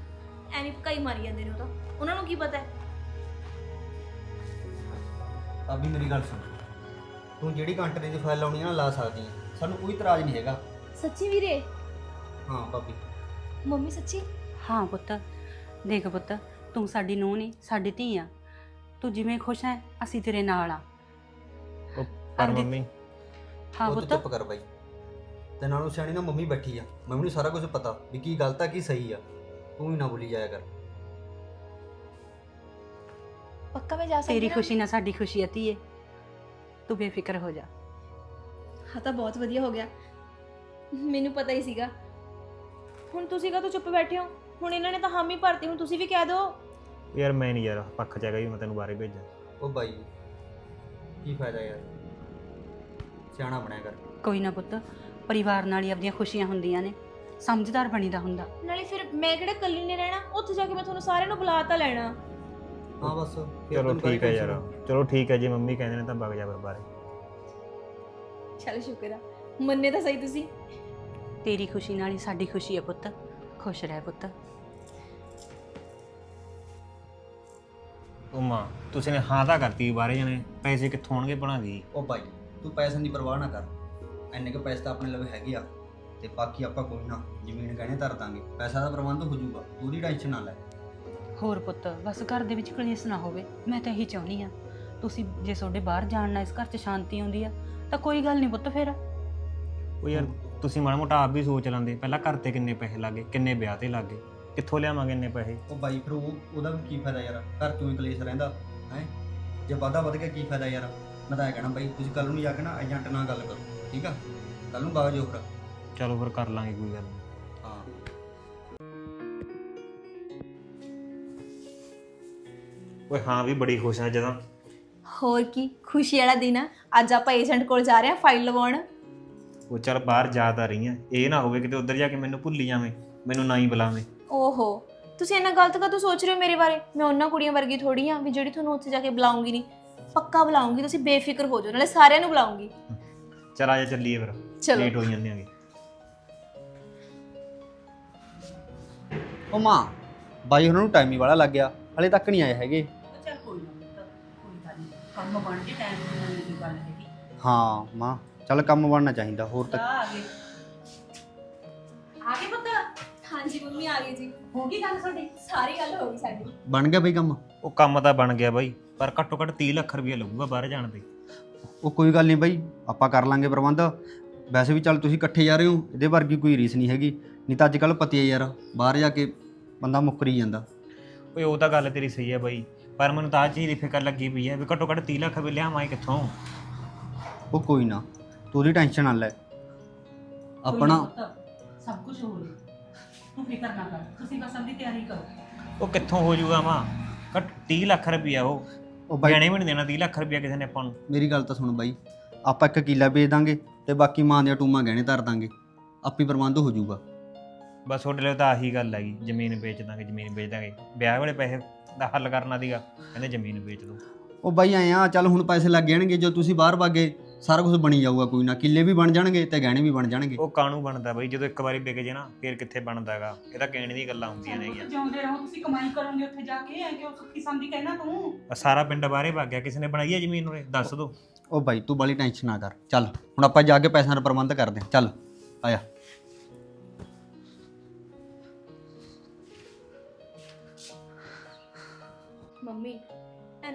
ਐਵੇਂ ਭਕਾਈ ਮਾਰੀ ਜਾਂਦੇ ਨੇ ਉਹ ਤਾਂ। ਉਹਨਾਂ ਨੂੰ ਕੀ ਪਤਾ ਹੈ? ਅਭੀ ਮੇਰੀ ਗੱਲ ਸੁਣ। ਤੂੰ ਜਿਹੜੀ ਕੰਟਰੀ ਦੀ ਫਾਈਲ ਲਾਉਣੀ ਆ ਨਾ ਲਾ ਸਕਦੀ ਹੈ ਸਾਨੂੰ ਕੋਈ ਇਤਰਾਜ਼ ਨਹੀਂ ਹੈਗਾ। ਸੱਚੀ ਵੀਰੇ? ਹਾਂ ਭਾਬੀ। ਮੰਮੀ ਸੱਚੀ? ਹਾਂ ਪੁੱਤ। ਦੇਖ ਪੁੱਤ ਤੂੰ ਸਾਡੀ ਨੂੰਹ ਨਹੀਂ ਸਾਡੀ ਧੀ ਆ। ਤੂੰ ਜਿਵੇਂ ਖੁਸ਼ ਹੈ ਅਸੀਂ ਤੇਰੇ ਨਾਲ ਆ। ਪਰ ਮੰਮੀ। ਹਾਂ ਉਹ ਤੂੰ ਪੁੱਤ। ਚੁੱਪ ਕਰ ਬਾਈ। ਤੇ ਨਾਲੋਂ ਸਿਆਣੀ ਨਾ ਮੰਮੀ ਬੈਠੀ ਆ। ਮੰਮੀ ਨੂੰ ਸਾਰਾ ਕੁਝ ਪਤਾ ਵੀ ਕੀ ਗਲਤ ਆ ਕੀ ਸਹੀ ਆ। ਤੂੰ ਹੀ ਨਾ ਬੋਲੀ ਜਾਇਆ ਕਰ। ਪੱਕਾ ਮੈਂ ਜਾ ਸਕਦੀ ਤੇਰੀ ਹਾਂ? ਖੁਸ਼ੀ ਨਾਲ ਸਾਡੀ ਖੁਸ਼ੀ ਆ ਧੀਏ। ਤੂੰ ਬੇਫਿਕਰ ਹੋ ਜਾ। ਹਾਂ ਤਾਂ ਬਹੁਤ ਵਧੀਆ ਹੋ ਗਿਆ। ਮੈਨੂੰ ਪਤਾ ਹੀ ਸੀਗਾ। ਹੁਣ ਤੁਸੀਂ ਕਾ ਚੁੱਪ ਬੈਠੇ ਹੋ? ਹੁਣ ਇਹਨਾਂ ਨੇ ਤਾਂ ਹਾਮੀ ਭਰਤੀ ਹੁਣ ਤੁਸੀਂ ਵੀ ਕਹਿ ਦਿਓ। ਯਾਰ ਮੈਂ ਨਹੀਂ ਯਾਰ ਪੱਖ ਚ ਹੈਗਾ ਵੀ ਮੈਂ ਤੈਨੂੰ ਬਾਹਰੇ ਭੇਜਾਂ। ਉਹ ਬਾਈ ਕੀ ਫਾਇਦਾ ਯਾਰ? ਸਿਆਣਾ ਬਣਿਆ ਕਰ। ਕੋਈ ਨਾ ਪੁੱਤ ਪਰਿਵਾਰ ਨਾਲ ਹੀ ਆਪਣੀਆਂ ਖੁਸ਼ੀਆਂ ਹੁੰਦੀਆਂ ਨੇ ਸਮਝਦਾਰ ਬਣੀਦਾ ਹੁੰਦਾ। ਨਾਲੇ ਫਿਰ ਮੈਂ ਕਿਹੜਾ ਇਕੱਲੀ ਨੇ ਰਹਿਣਾ? ਉੱਥੇ ਜਾ ਕੇ ਮੈਂ ਤੁਹਾਨੂੰ ਸਾਰਿਆਂ ਨੂੰ ਬੁਲਾ ਤਾਂ ਲੈਣਾ। ਹਾਂ ਬਸ ਫਿਰ ਚਲੋ ਤੈਨੂੰ ਠੀਕ ਹੈ ਯਾਰ। tension? ਚਲੋ ਠੀਕ ਹੈ ਜੇ ਮੰਮੀ ਕਹਿੰਦੇ ਨੇ ਤਾਂ ਵਗ ਜਾ ਬਾਰੇ ਚਲ ਸ਼ੁਕਰ ਆ। ਮੰਨੇ ਤਾਂ ਸਹੀ ਤੁਸੀਂ। ਤੇਰੀ ਖੁਸ਼ੀ ਨਾਲ ਹੀ ਸਾਡੀ ਖੁਸ਼ੀ ਹੈ ਪੁੱਤ। ਖੁਸ਼ ਰਹਿ ਪੁੱਤ। ਉਹ ਮਾਂ ਤੁਸੀਂ ਨੇ ਹਾਂ ਤਾਂ ਕਰਤੀ ਬਾਹਰੇ ਜਾਣੇ। ਪੈਸੇ ਕਿੱਥੋਂ ਆਉਣਗੇ ਬਣਾ ਦੀ ਉਹ ਬਾਈ ਤੂੰ ਪੈਸਿਆਂ ਦੀ ਪਰਵਾਹ ਨਾ ਕਰ। ਐਨੇ ਕੁ ਪੈਸੇ ਤਾਂ ਆਪਣੇ ਲਵੇ ਹੈਗੇ ਆ। ਤੇ ਬਾਕੀ ਆਪਾਂ ਕੋਈ ਨਾ ਜ਼ਮੀਨ ਗਹਿਣੇ ਧਰ ਦਾਂਗੇ। ਪੈਸਾ ਦਾ ਪ੍ਰਬੰਧ ਹੋ ਜਾਊਗਾ ਤੂੰ ਟੈਨਸ਼ਨ ਨਾ ਲੈ। ਹੋਰ ਪੁੱਤ ਬਸ ਘਰ ਦੇ ਵਿੱਚ ਕਲੇਸ਼ ਨਾ ਹੋਵੇ ਮੈਂ ਤਾਂ ਇਹੀ ਚਾਹੁੰਦੀ ਆ ਤੁਸੀਂ ਜੇ ਤੁਹਾਡੇ ਬਾਹਰ ਜਾਣ ਨਾਲ ਇਸ ਘਰ 'ਚ ਸ਼ਾਂਤੀ ਆਉਂਦੀ ਆ ਤਾਂ ਕੋਈ ਗੱਲ ਨਹੀਂ ਪੁੱਤ ਫਿਰ। ਉਹ ਯਾਰ ਤੁਸੀਂ ਮਾੜਾ ਮੋਟਾ ਆਪ ਵੀ ਸੋਚ ਲੈਂਦੇ ਪਹਿਲਾਂ ਘਰ ਤੇ ਕਿੰਨੇ ਪੈਸੇ ਲੱਗੇ ਕਿੰਨੇ ਵਿਆਹ ਤੇ ਲੱਗੇ ਕਿੱਥੋਂ ਲਿਆਵਾਂਗੇ ਇੰਨੇ ਪੈਸੇ? ਉਹ ਬਾਈ ਫਿਰ ਉਹ ਉਹਦਾ ਵੀ ਕੀ ਫਾਇਦਾ ਯਾਰ ਘਰ ਤੂੰ ਹੀ ਕਲੇਸ਼ ਰਹਿੰਦਾ ਹੈ? ਜੇ ਵਾਧਾ ਵਧ ਗਿਆ ਕੀ ਫਾਇਦਾ ਯਾਰ? ਮੈਂ ਤਾਂ ਇਹ ਕਹਿਣਾ ਬਾਈ ਤੁਸੀਂ ਕੱਲ ਨੂੰ ਜਾ ਕੇ ਨਾ ਏਜੰਟ ਨਾਲ ਗੱਲ ਕਰੋ ਠੀਕ ਆ? ਕੱਲ ਨੂੰ ਬਾਗ ਜੋ ਫਿਰ। ਚਲੋ ਫਿਰ ਕਰ ਲਾਂਗੇ ਕੋਈ ਗੱਲ ਨਹੀਂ ਹਾਂ। ਓਏ ਹਾਂ ਵੀ ਬੜੀ ਖੁਸ਼ ਹਾਂ ਜਦੋਂ। ਹੋਰ ਕੀ ਖੁਸ਼ੀ ਵਾਲਾ ਦਿਨ ਆ। ਅੱਜ ਆਪਾਂ ਏਜੰਟ ਕੋਲ ਜਾ ਰਹੇ ਆ ਫਾਈਲ ਲਵਾਉਣ। ਉਹ ਚੱਲ ਬਾਹਰ ਜਾ ਤਾਂ ਰਹੀ ਆ। ਇਹ ਨਾ ਹੋਵੇ ਕਿਤੇ ਉੱਧਰ ਜਾ ਕੇ ਮੈਨੂੰ ਭੁੱਲੀ ਜਾਵੇਂ ਮੈਨੂੰ ਨਾ ਹੀ ਬੁਲਾਵੇਂ। ਓਹੋ ਤੁਸੀਂ ਇੰਨਾ ਗਲਤ ਕਦੋਂ ਸੋਚ ਰਹੇ ਹੋ ਮੇਰੇ ਬਾਰੇ? ਮੈਂ ਉਹਨਾਂ ਕੁੜੀਆਂ ਵਰਗੀ ਥੋੜੀ ਆ ਵੀ ਜਿਹੜੀ ਤੁਹਾਨੂੰ ਉੱਥੇ ਜਾ ਕੇ ਬੁਲਾਉਂਗੀ ਨਹੀਂ ਪੱਕਾ ਬੁਲਾਉਂਗੀ ਤੁਸੀਂ ਬੇਫਿਕਰ ਹੋ ਜਾਓ ਨਾਲੇ ਸਾਰਿਆਂ ਨੂੰ ਬੁਲਾਉਂਗੀ। ਚਲ ਆ ਜਾ ਚੱਲੀਏ ਫਿਰ ਚਲੋ। ਲੇਟ ਹੋ ਜਾਂਦੇ ਆਂਗੇ ਉਹ ਮਾਂ ਬਾਈ ਉਹਨਾਂ ਨੂੰ ਟਾਈਮ ਹੀ ਵਾਲਾ ਲੱਗ ਗਿਆ ਹਲੇ ਤੱਕ ਨਹੀਂ ਆਏ ਹੈਗੇ। ਚੱਲ ਕੋਈ ਨਾ ਪੁੱਤ ਕੋਈ ਗੱਲ ਨਹੀਂ ਕੰਮ ਬਣ ਜੇ ਟਾਈਮ ਦੀ ਕੀ ਗੱਲ ਹੈਗੀ। ਹਾਂ ਮਾਂ ਚੱਲ ਕੰਮ ਬਣਨਾ ਚਾਹੀਦਾ ਹੋਰ ਤਾਂ ਆ ਗਏ। ਆ ਗਏ ਪੁੱਤ? ਹਾਂਜੀ ਮੰਮੀ ਆ ਗਈ ਜੀ। ਹੋ ਗਈ ਗੱਲ ਤੁਹਾਡੀ? ਸਾਰੀ ਗੱਲ ਹੋ ਗਈ ਸਾਡੀ। ਬਣ ਗਿਆ ਬਈ ਕੰਮ? ਉਹ ਕੰਮ ਤਾਂ ਬਣ ਗਿਆ ਬਾਈ ਪਰ ਘੱਟੋ ਘੱਟ 30 ਲੱਖ ਰੁਪਏ ਲੱਗੂਗਾ ਬਾਹਰ ਜਾਣ ਤੇ। ਉਹ ਕੋਈ ਗੱਲ ਨਹੀਂ ਬਾਈ ਆਪਾਂ ਕਰ ਲਾਂਗੇ ਪ੍ਰਬੰਧ। ਵੈਸੇ ਵੀ ਚੱਲ ਤੁਸੀਂ ਇਕੱਠੇ ਜਾ ਰਹੇ ਹੋ ਇਹਦੇ ਵਰਗੀ ਕੋਈ ਰੀਸ ਨਹੀਂ ਹੈਗੀ। ਨਹੀਂ ਤਾਂ ਅੱਜ ਕੱਲ ਪਤੀ ਹੈ ਯਾਰ ਬਾਹਰ ਜਾ ਕੇ ਬੰਦਾ ਮੁੱਕਰੀ ਜਾਂਦਾ। ਓਏ ਉਹ ਤਾਂ ਗੱਲ ਤੇਰੀ ਸਹੀ ਹੈ ਬਾਈ ਪਰ ਮੈਨੂੰ ਤਾਂ ਆ ਚੀਜ਼ ਦੀ ਫਿਕਰ ਲੱਗੀ ਪਈ ਹੈ ਵੀ ਘੱਟੋ ਘੱਟ 30 ਲੱਖ ਰੁਪਏ ਲਿਆਵਾਂ ਕਿੱਥੋਂ? ਉਹ ਕੋਈ ਨਾ ਤੂੰ ਉਹਦੀ ਟੈਨਸ਼ਨ ਨਾ ਲੈ। ਆਪਣਾ ਸਭ ਕੁਝ ਹੋ ਰਿਹਾ ਤੂੰ ਫਿਕਰ ਨਾ ਕਰ ਤੁਸੀਂ ਬਸ ਆਪਣੀ ਤਿਆਰੀ ਕਰੋ। ਉਹ ਕਿੱਥੋਂ ਹੋ ਜਾਊਗਾ ਮਾਂ? ਘੱਟ 30 ਲੱਖ ਰੁਪਇਆ ਉਹ ਉਹ ਬਾਈ ਗਹਿਣੇ ਵੀ ਨਹੀਂ ਦੇਣਾ 30 ਲੱਖ ਰੁਪਇਆ ਕਿਸੇ ਨੇ ਆਪਾਂ ਨੂੰ। ਮੇਰੀ ਗੱਲ ਤਾਂ ਸੁਣ ਬਾਈ ਆਪਾਂ ਇੱਕ ਕਿੱਲਾ ਵੇਚ ਦਾਂਗੇ ਤੇ ਬਾਕੀ ਮਾਂ ਦੀਆਂ ਟੂਮਾਂ ਗਹਿਣੇ ਧਰ ਦਾਂਗੇ ਆਪੀ ਪ੍ਰਬੰਧ ਹੋ ਜਾਊਗਾ। ਬਸ ਤੁਹਾਡੇ ਲਈ ਤਾਂ ਆਹੀ ਗੱਲ ਹੈਗੀ ਜ਼ਮੀਨ ਵੇਚ ਦਾਂਗੇ ਜ਼ਮੀਨ ਵੇਚ ਦਾਂਗੇ। ਵਿਆਹ ਵਾਲੇ ਪੈਸੇ ਦਾ ਹੱਲ ਕਰਨਾ ਦੀਗਾ ਕਹਿੰਦੇ ਜ਼ਮੀਨ ਵੇਚ ਦੋ। ਉਹ ਬਾਈ ਆਏ ਆ ਚੱਲ ਹੁਣ ਪੈਸੇ ਲੱਗ ਜਾਣਗੇ ਜੋ ਤੁਸੀਂ ਬਾਹਰ ਭਾਗੇ ਸਾਰਾ ਕੁਝ ਬਣੀ ਜਾਊਗਾ ਕੋਈ ਨਾ। ਕਿੱਲੇ ਵੀ ਬਣ ਜਾਣਗੇ ਤੇ ਗਹਿਣੇ ਵੀ ਬਣ ਜਾਣਗੇ। ਉਹ ਕਾਣੂ ਬਣਦਾ ਬਾਈ ਜਦੋਂ ਇੱਕ ਵਾਰੀ ਵਿਕ ਜੇ ਨਾ ਫੇਰ ਕਿੱਥੇ ਬਣਦਾ ਹੈਗਾ ਇਹ ਤਾਂ ਕਹਿਣ ਦੀ ਗੱਲਾਂ ਹੁੰਦੀਆਂ ਨੇਗੀਆਂ। ਜਿਉਂਦੇ ਰਹੋ ਤੁਸੀਂ ਕਮਾਈ ਕਰੋਗੇ ਉੱਥੇ ਜਾ ਕੇ ਐ ਕਿਉਂ ਸੁੱਖੀ ਸੰਦੀ ਕਹਿਣਾ ਤੂੰ? ਆਹ ਸਾਰਾ ਪਿੰਡ ਬਾਹਰੇ ਭੱਗ ਗਿਆ ਕਿਸੇ ਨੇ ਬਣਾਈ ਹੈ ਜ਼ਮੀਨ ਉਰੇ? ਦੱਸ ਦੋ। ਉਹ ਬਾਈ ਤੂੰ ਬਾਲੀ ਟੈਨਸ਼ਨ ਨਾ ਕਰ। ਚੱਲ ਹੁਣ ਆਪਾਂ ਜਾ ਕੇ ਪੈਸਿਆਂ ਦਾ ਪ੍ਰਬੰਧ ਕਰਦੇ ਹਾਂ। ਚੱਲ ਆਇਆ। ਮੰਮੀ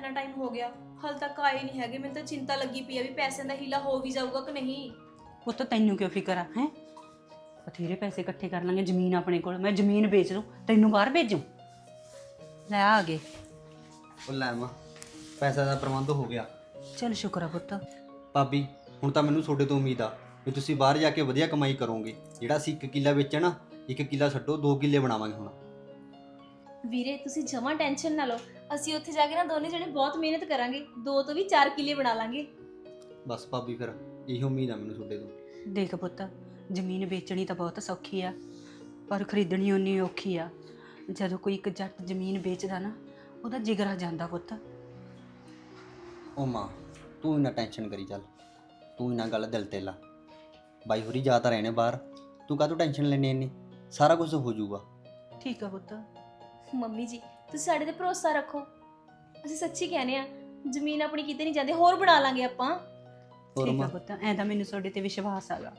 ਇੰਨਾ ਟਾਈਮ ਹੋ ਗਿਆ? ਹਾਲ ਤੱਕ ਆਏ ਨਹੀਂ ਹੈਗੇ। ਮੈਨੂੰ ਤਾਂ ਚਿੰਤਾ ਲੱਗੀ ਪਈ ਆ ਵੀ ਪੈਸਿਆਂ ਦਾ ਹੀਲਾ ਹੋ ਵੀ ਜਾਊਗਾ ਕਿ ਨਹੀਂ। ਪੁੱਤ ਤੈਨੂੰ ਕਿਉਂ ਫਿਕਰ ਆ ਹੈ? ਬਥੇਰੇ ਪੈਸੇ ਇਕੱਠੇ ਕਰ ਲਾਂਗੇ ਜ਼ਮੀਨ ਆਪਣੇ ਕੋਲ। ਮੈਂ ਜ਼ਮੀਨ ਵੇਚ ਦੂੰ ਤੈਨੂੰ ਬਾਹਰ ਭੇਜੂ? ਲੈ ਆ ਗਏ ਉਹ ਲੈ ਮਾਂ ਪੈਸੇ ਦਾ ਪ੍ਰਬੰਧ ਹੋ ਗਿਆ। ਚਲ ਸ਼ੁਕਰ ਆ ਪੁੱਤ। ਭਾਬੀ ਹੁਣ ਤਾਂ ਮੈਨੂੰ ਤੁਹਾਡੇ ਤੋਂ ਉਮੀਦ ਆ ਵੀ ਤੁਸੀਂ ਬਾਹਰ ਜਾ ਕੇ ਵਧੀਆ ਕਮਾਈ ਕਰੋਗੇ। ਜਿਹੜਾ ਅਸੀਂ 1 ਕਿੱਲਾ ਵੇਚਣਾ ਇੱਕ ਕਿੱਲਾ ਛੱਡੋ 2 ਕਿੱਲੇ ਬਣਾਵਾਂਗੇ ਹੁਣ। ਵੀਰੇ ਤੁਸੀਂ ਜਮਾ ਟੈਨਸ਼ਨ ਨਾ ਲਓ। ਅਸੀਂ ਉੱਥੇ ਜਾ ਕੇ ਨਾ ਦੋਨੇ ਜਣੇ ਬਹੁਤ ਮਿਹਨਤ ਕਰਾਂਗੇ ਦੋ ਤੋਂ ਵੀ ਚਾਰ ਕਿੱਲੇ ਬਣਾ ਲਾਂਗੇ। ਬਸ ਭਾਬੀ ਫਿਰ ਇਹੀ ਉਮੀਦ ਆ ਮੈਨੂੰ ਤੁਹਾਡੇ ਤੋਂ। ਦੇਖ ਪੁੱਤ ਜ਼ਮੀਨ ਵੇਚਣੀ ਤਾਂ ਬਹੁਤ ਸੌਖੀ ਆ ਪਰ ਖਰੀਦਣੀ ਓਨੀ ਔਖੀ ਆ। ਜਦੋਂ ਕੋਈ ਇੱਕ ਜੱਟ ਜ਼ਮੀਨ ਵੇਚਦਾ ਨਾ ਉਹਦਾ ਜਿਗਰਾ ਜਾਂਦਾ ਪੁੱਤ। ਓ ਮਾਂ ਤੂੰ ਇਹਨਾਂ ਟੈਨਸ਼ਨ ਕਰੀ ਚੱਲ ਤੂੰ ਇਹਨਾਂ ਗੱਲ ਦਿਲ ਤੇ ਲਾ। ਬਾਈ ਹੋਰੀ ਜਾ ਤਾਂ ਰਹੇ ਨੇ ਬਾਹਰ ਤੂੰ ਕਾਹਤੋਂ ਟੈਨਸ਼ਨ ਲੈਣੀ ਇੰਨੀ? ਸਾਰਾ ਕੁਝ ਹੋ ਜਾਊਗਾ। ਠੀਕ ਆ ਪੁੱਤ। ਮੰਮੀ ਜੀ ਤੁਸੀਂ ਸਾਡੇ ਤੇ ਭਰੋਸਾ ਰੱਖੋ। ਅਸੀਂ ਸੱਚੀ ਕਹਿੰਦੇ ਆ ਜ਼ਮੀਨ ਆਪਣੀ ਕਿਤੇ ਨਹੀਂ ਜਾਂਦੀ ਹੋਰ ਬਣਾ ਲਾਂਗੇ ਆਪਾਂ। ਹੋਰ ਠੀਕ ਆ ਮਾਂ? ਪੁੱਤ ਐ ਤਾਂ ਮੈਨੂੰ ਤੁਹਾਡੇ ਤੇ ਵਿਸ਼ਵਾਸ ਆਗਾ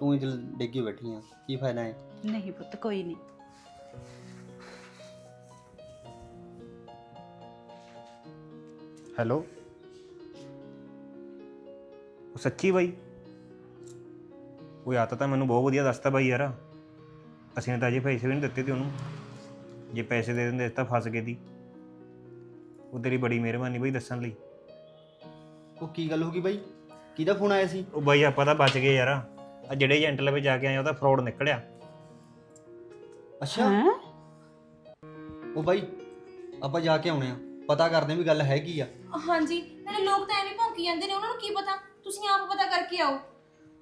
ਤੂੰ ਹੀ ਦਿਲ ਡੇਗੀ ਬੈਠੀ ਆ ਕੀ ਫਾਇਦਾ ਹੈ ਨਹੀਂ ਪੁੱਤ ਕੋਈ ਨਹੀਂ। ਹੈਲੋ? ਉਹ ਸੱਚੀ ਬਾਈ? ਉਹ ਆ ਤਾਂ ਮੈਨੂੰ ਬਹੁਤ ਵਧੀਆ ਦੱਸਤਾ ਬਾਈ ਯਾਰ। ਅਸੀਂ ਨੇ ਤਾਂ ਅਜੇ ਪੈਸੇ ਵੀ ਨਹੀਂ ਦਿੱਤੇ ਤੇ ਉਹਨੂੰ। ਜੇ ਪੈਸੇ ਦੇ ਦਿੰਦੇ ਤਾਂ ਫਸ ਗਏ ਦੀ। ਉਹ ਤੇਰੀ ਬੜੀ ਮਿਹਰਬਾਨੀ ਬਾਈ ਦੱਸਣ ਲਈ। ਉਹ ਕੀ ਗੱਲ ਹੋ ਗਈ ਬਾਈ? ਕਿਹਦਾ ਫੋਨ ਆਇਆ ਸੀ? ਉਹ ਬਾਈ ਆਪਾਂ ਤਾਂ ਬਚ ਗਏ ਯਾਰ। ਆ ਜਿਹੜੇ ਏਜੰਟ ਲਵੇ ਜਾ ਕੇ ਆਏ ਉਹਦਾ ਫਰਾਡ ਨਿਕਲਿਆ। ਅੱਛਾ। ਹੈਂ? ਉਹ ਬਾਈ ਆਪਾਂ ਜਾ ਕੇ ਆਉਣੇ ਆ। ਪਤਾ ਕਰਦੇ ਆ ਵੀ ਗੱਲ ਹੈਗੀ ਆ। ਹਾਂਜੀ ਨਾਲੇ ਲੋਕ ਤਾਂ ਐਵੇਂ ਭੌਂਕੀ ਜਾਂਦੇ ਨੇ ਉਹਨਾਂ ਨੂੰ ਕੀ ਪਤਾ? ਤੁਸੀਂ ਆਪ ਪਤਾ ਕਰਕੇ ਆਓ।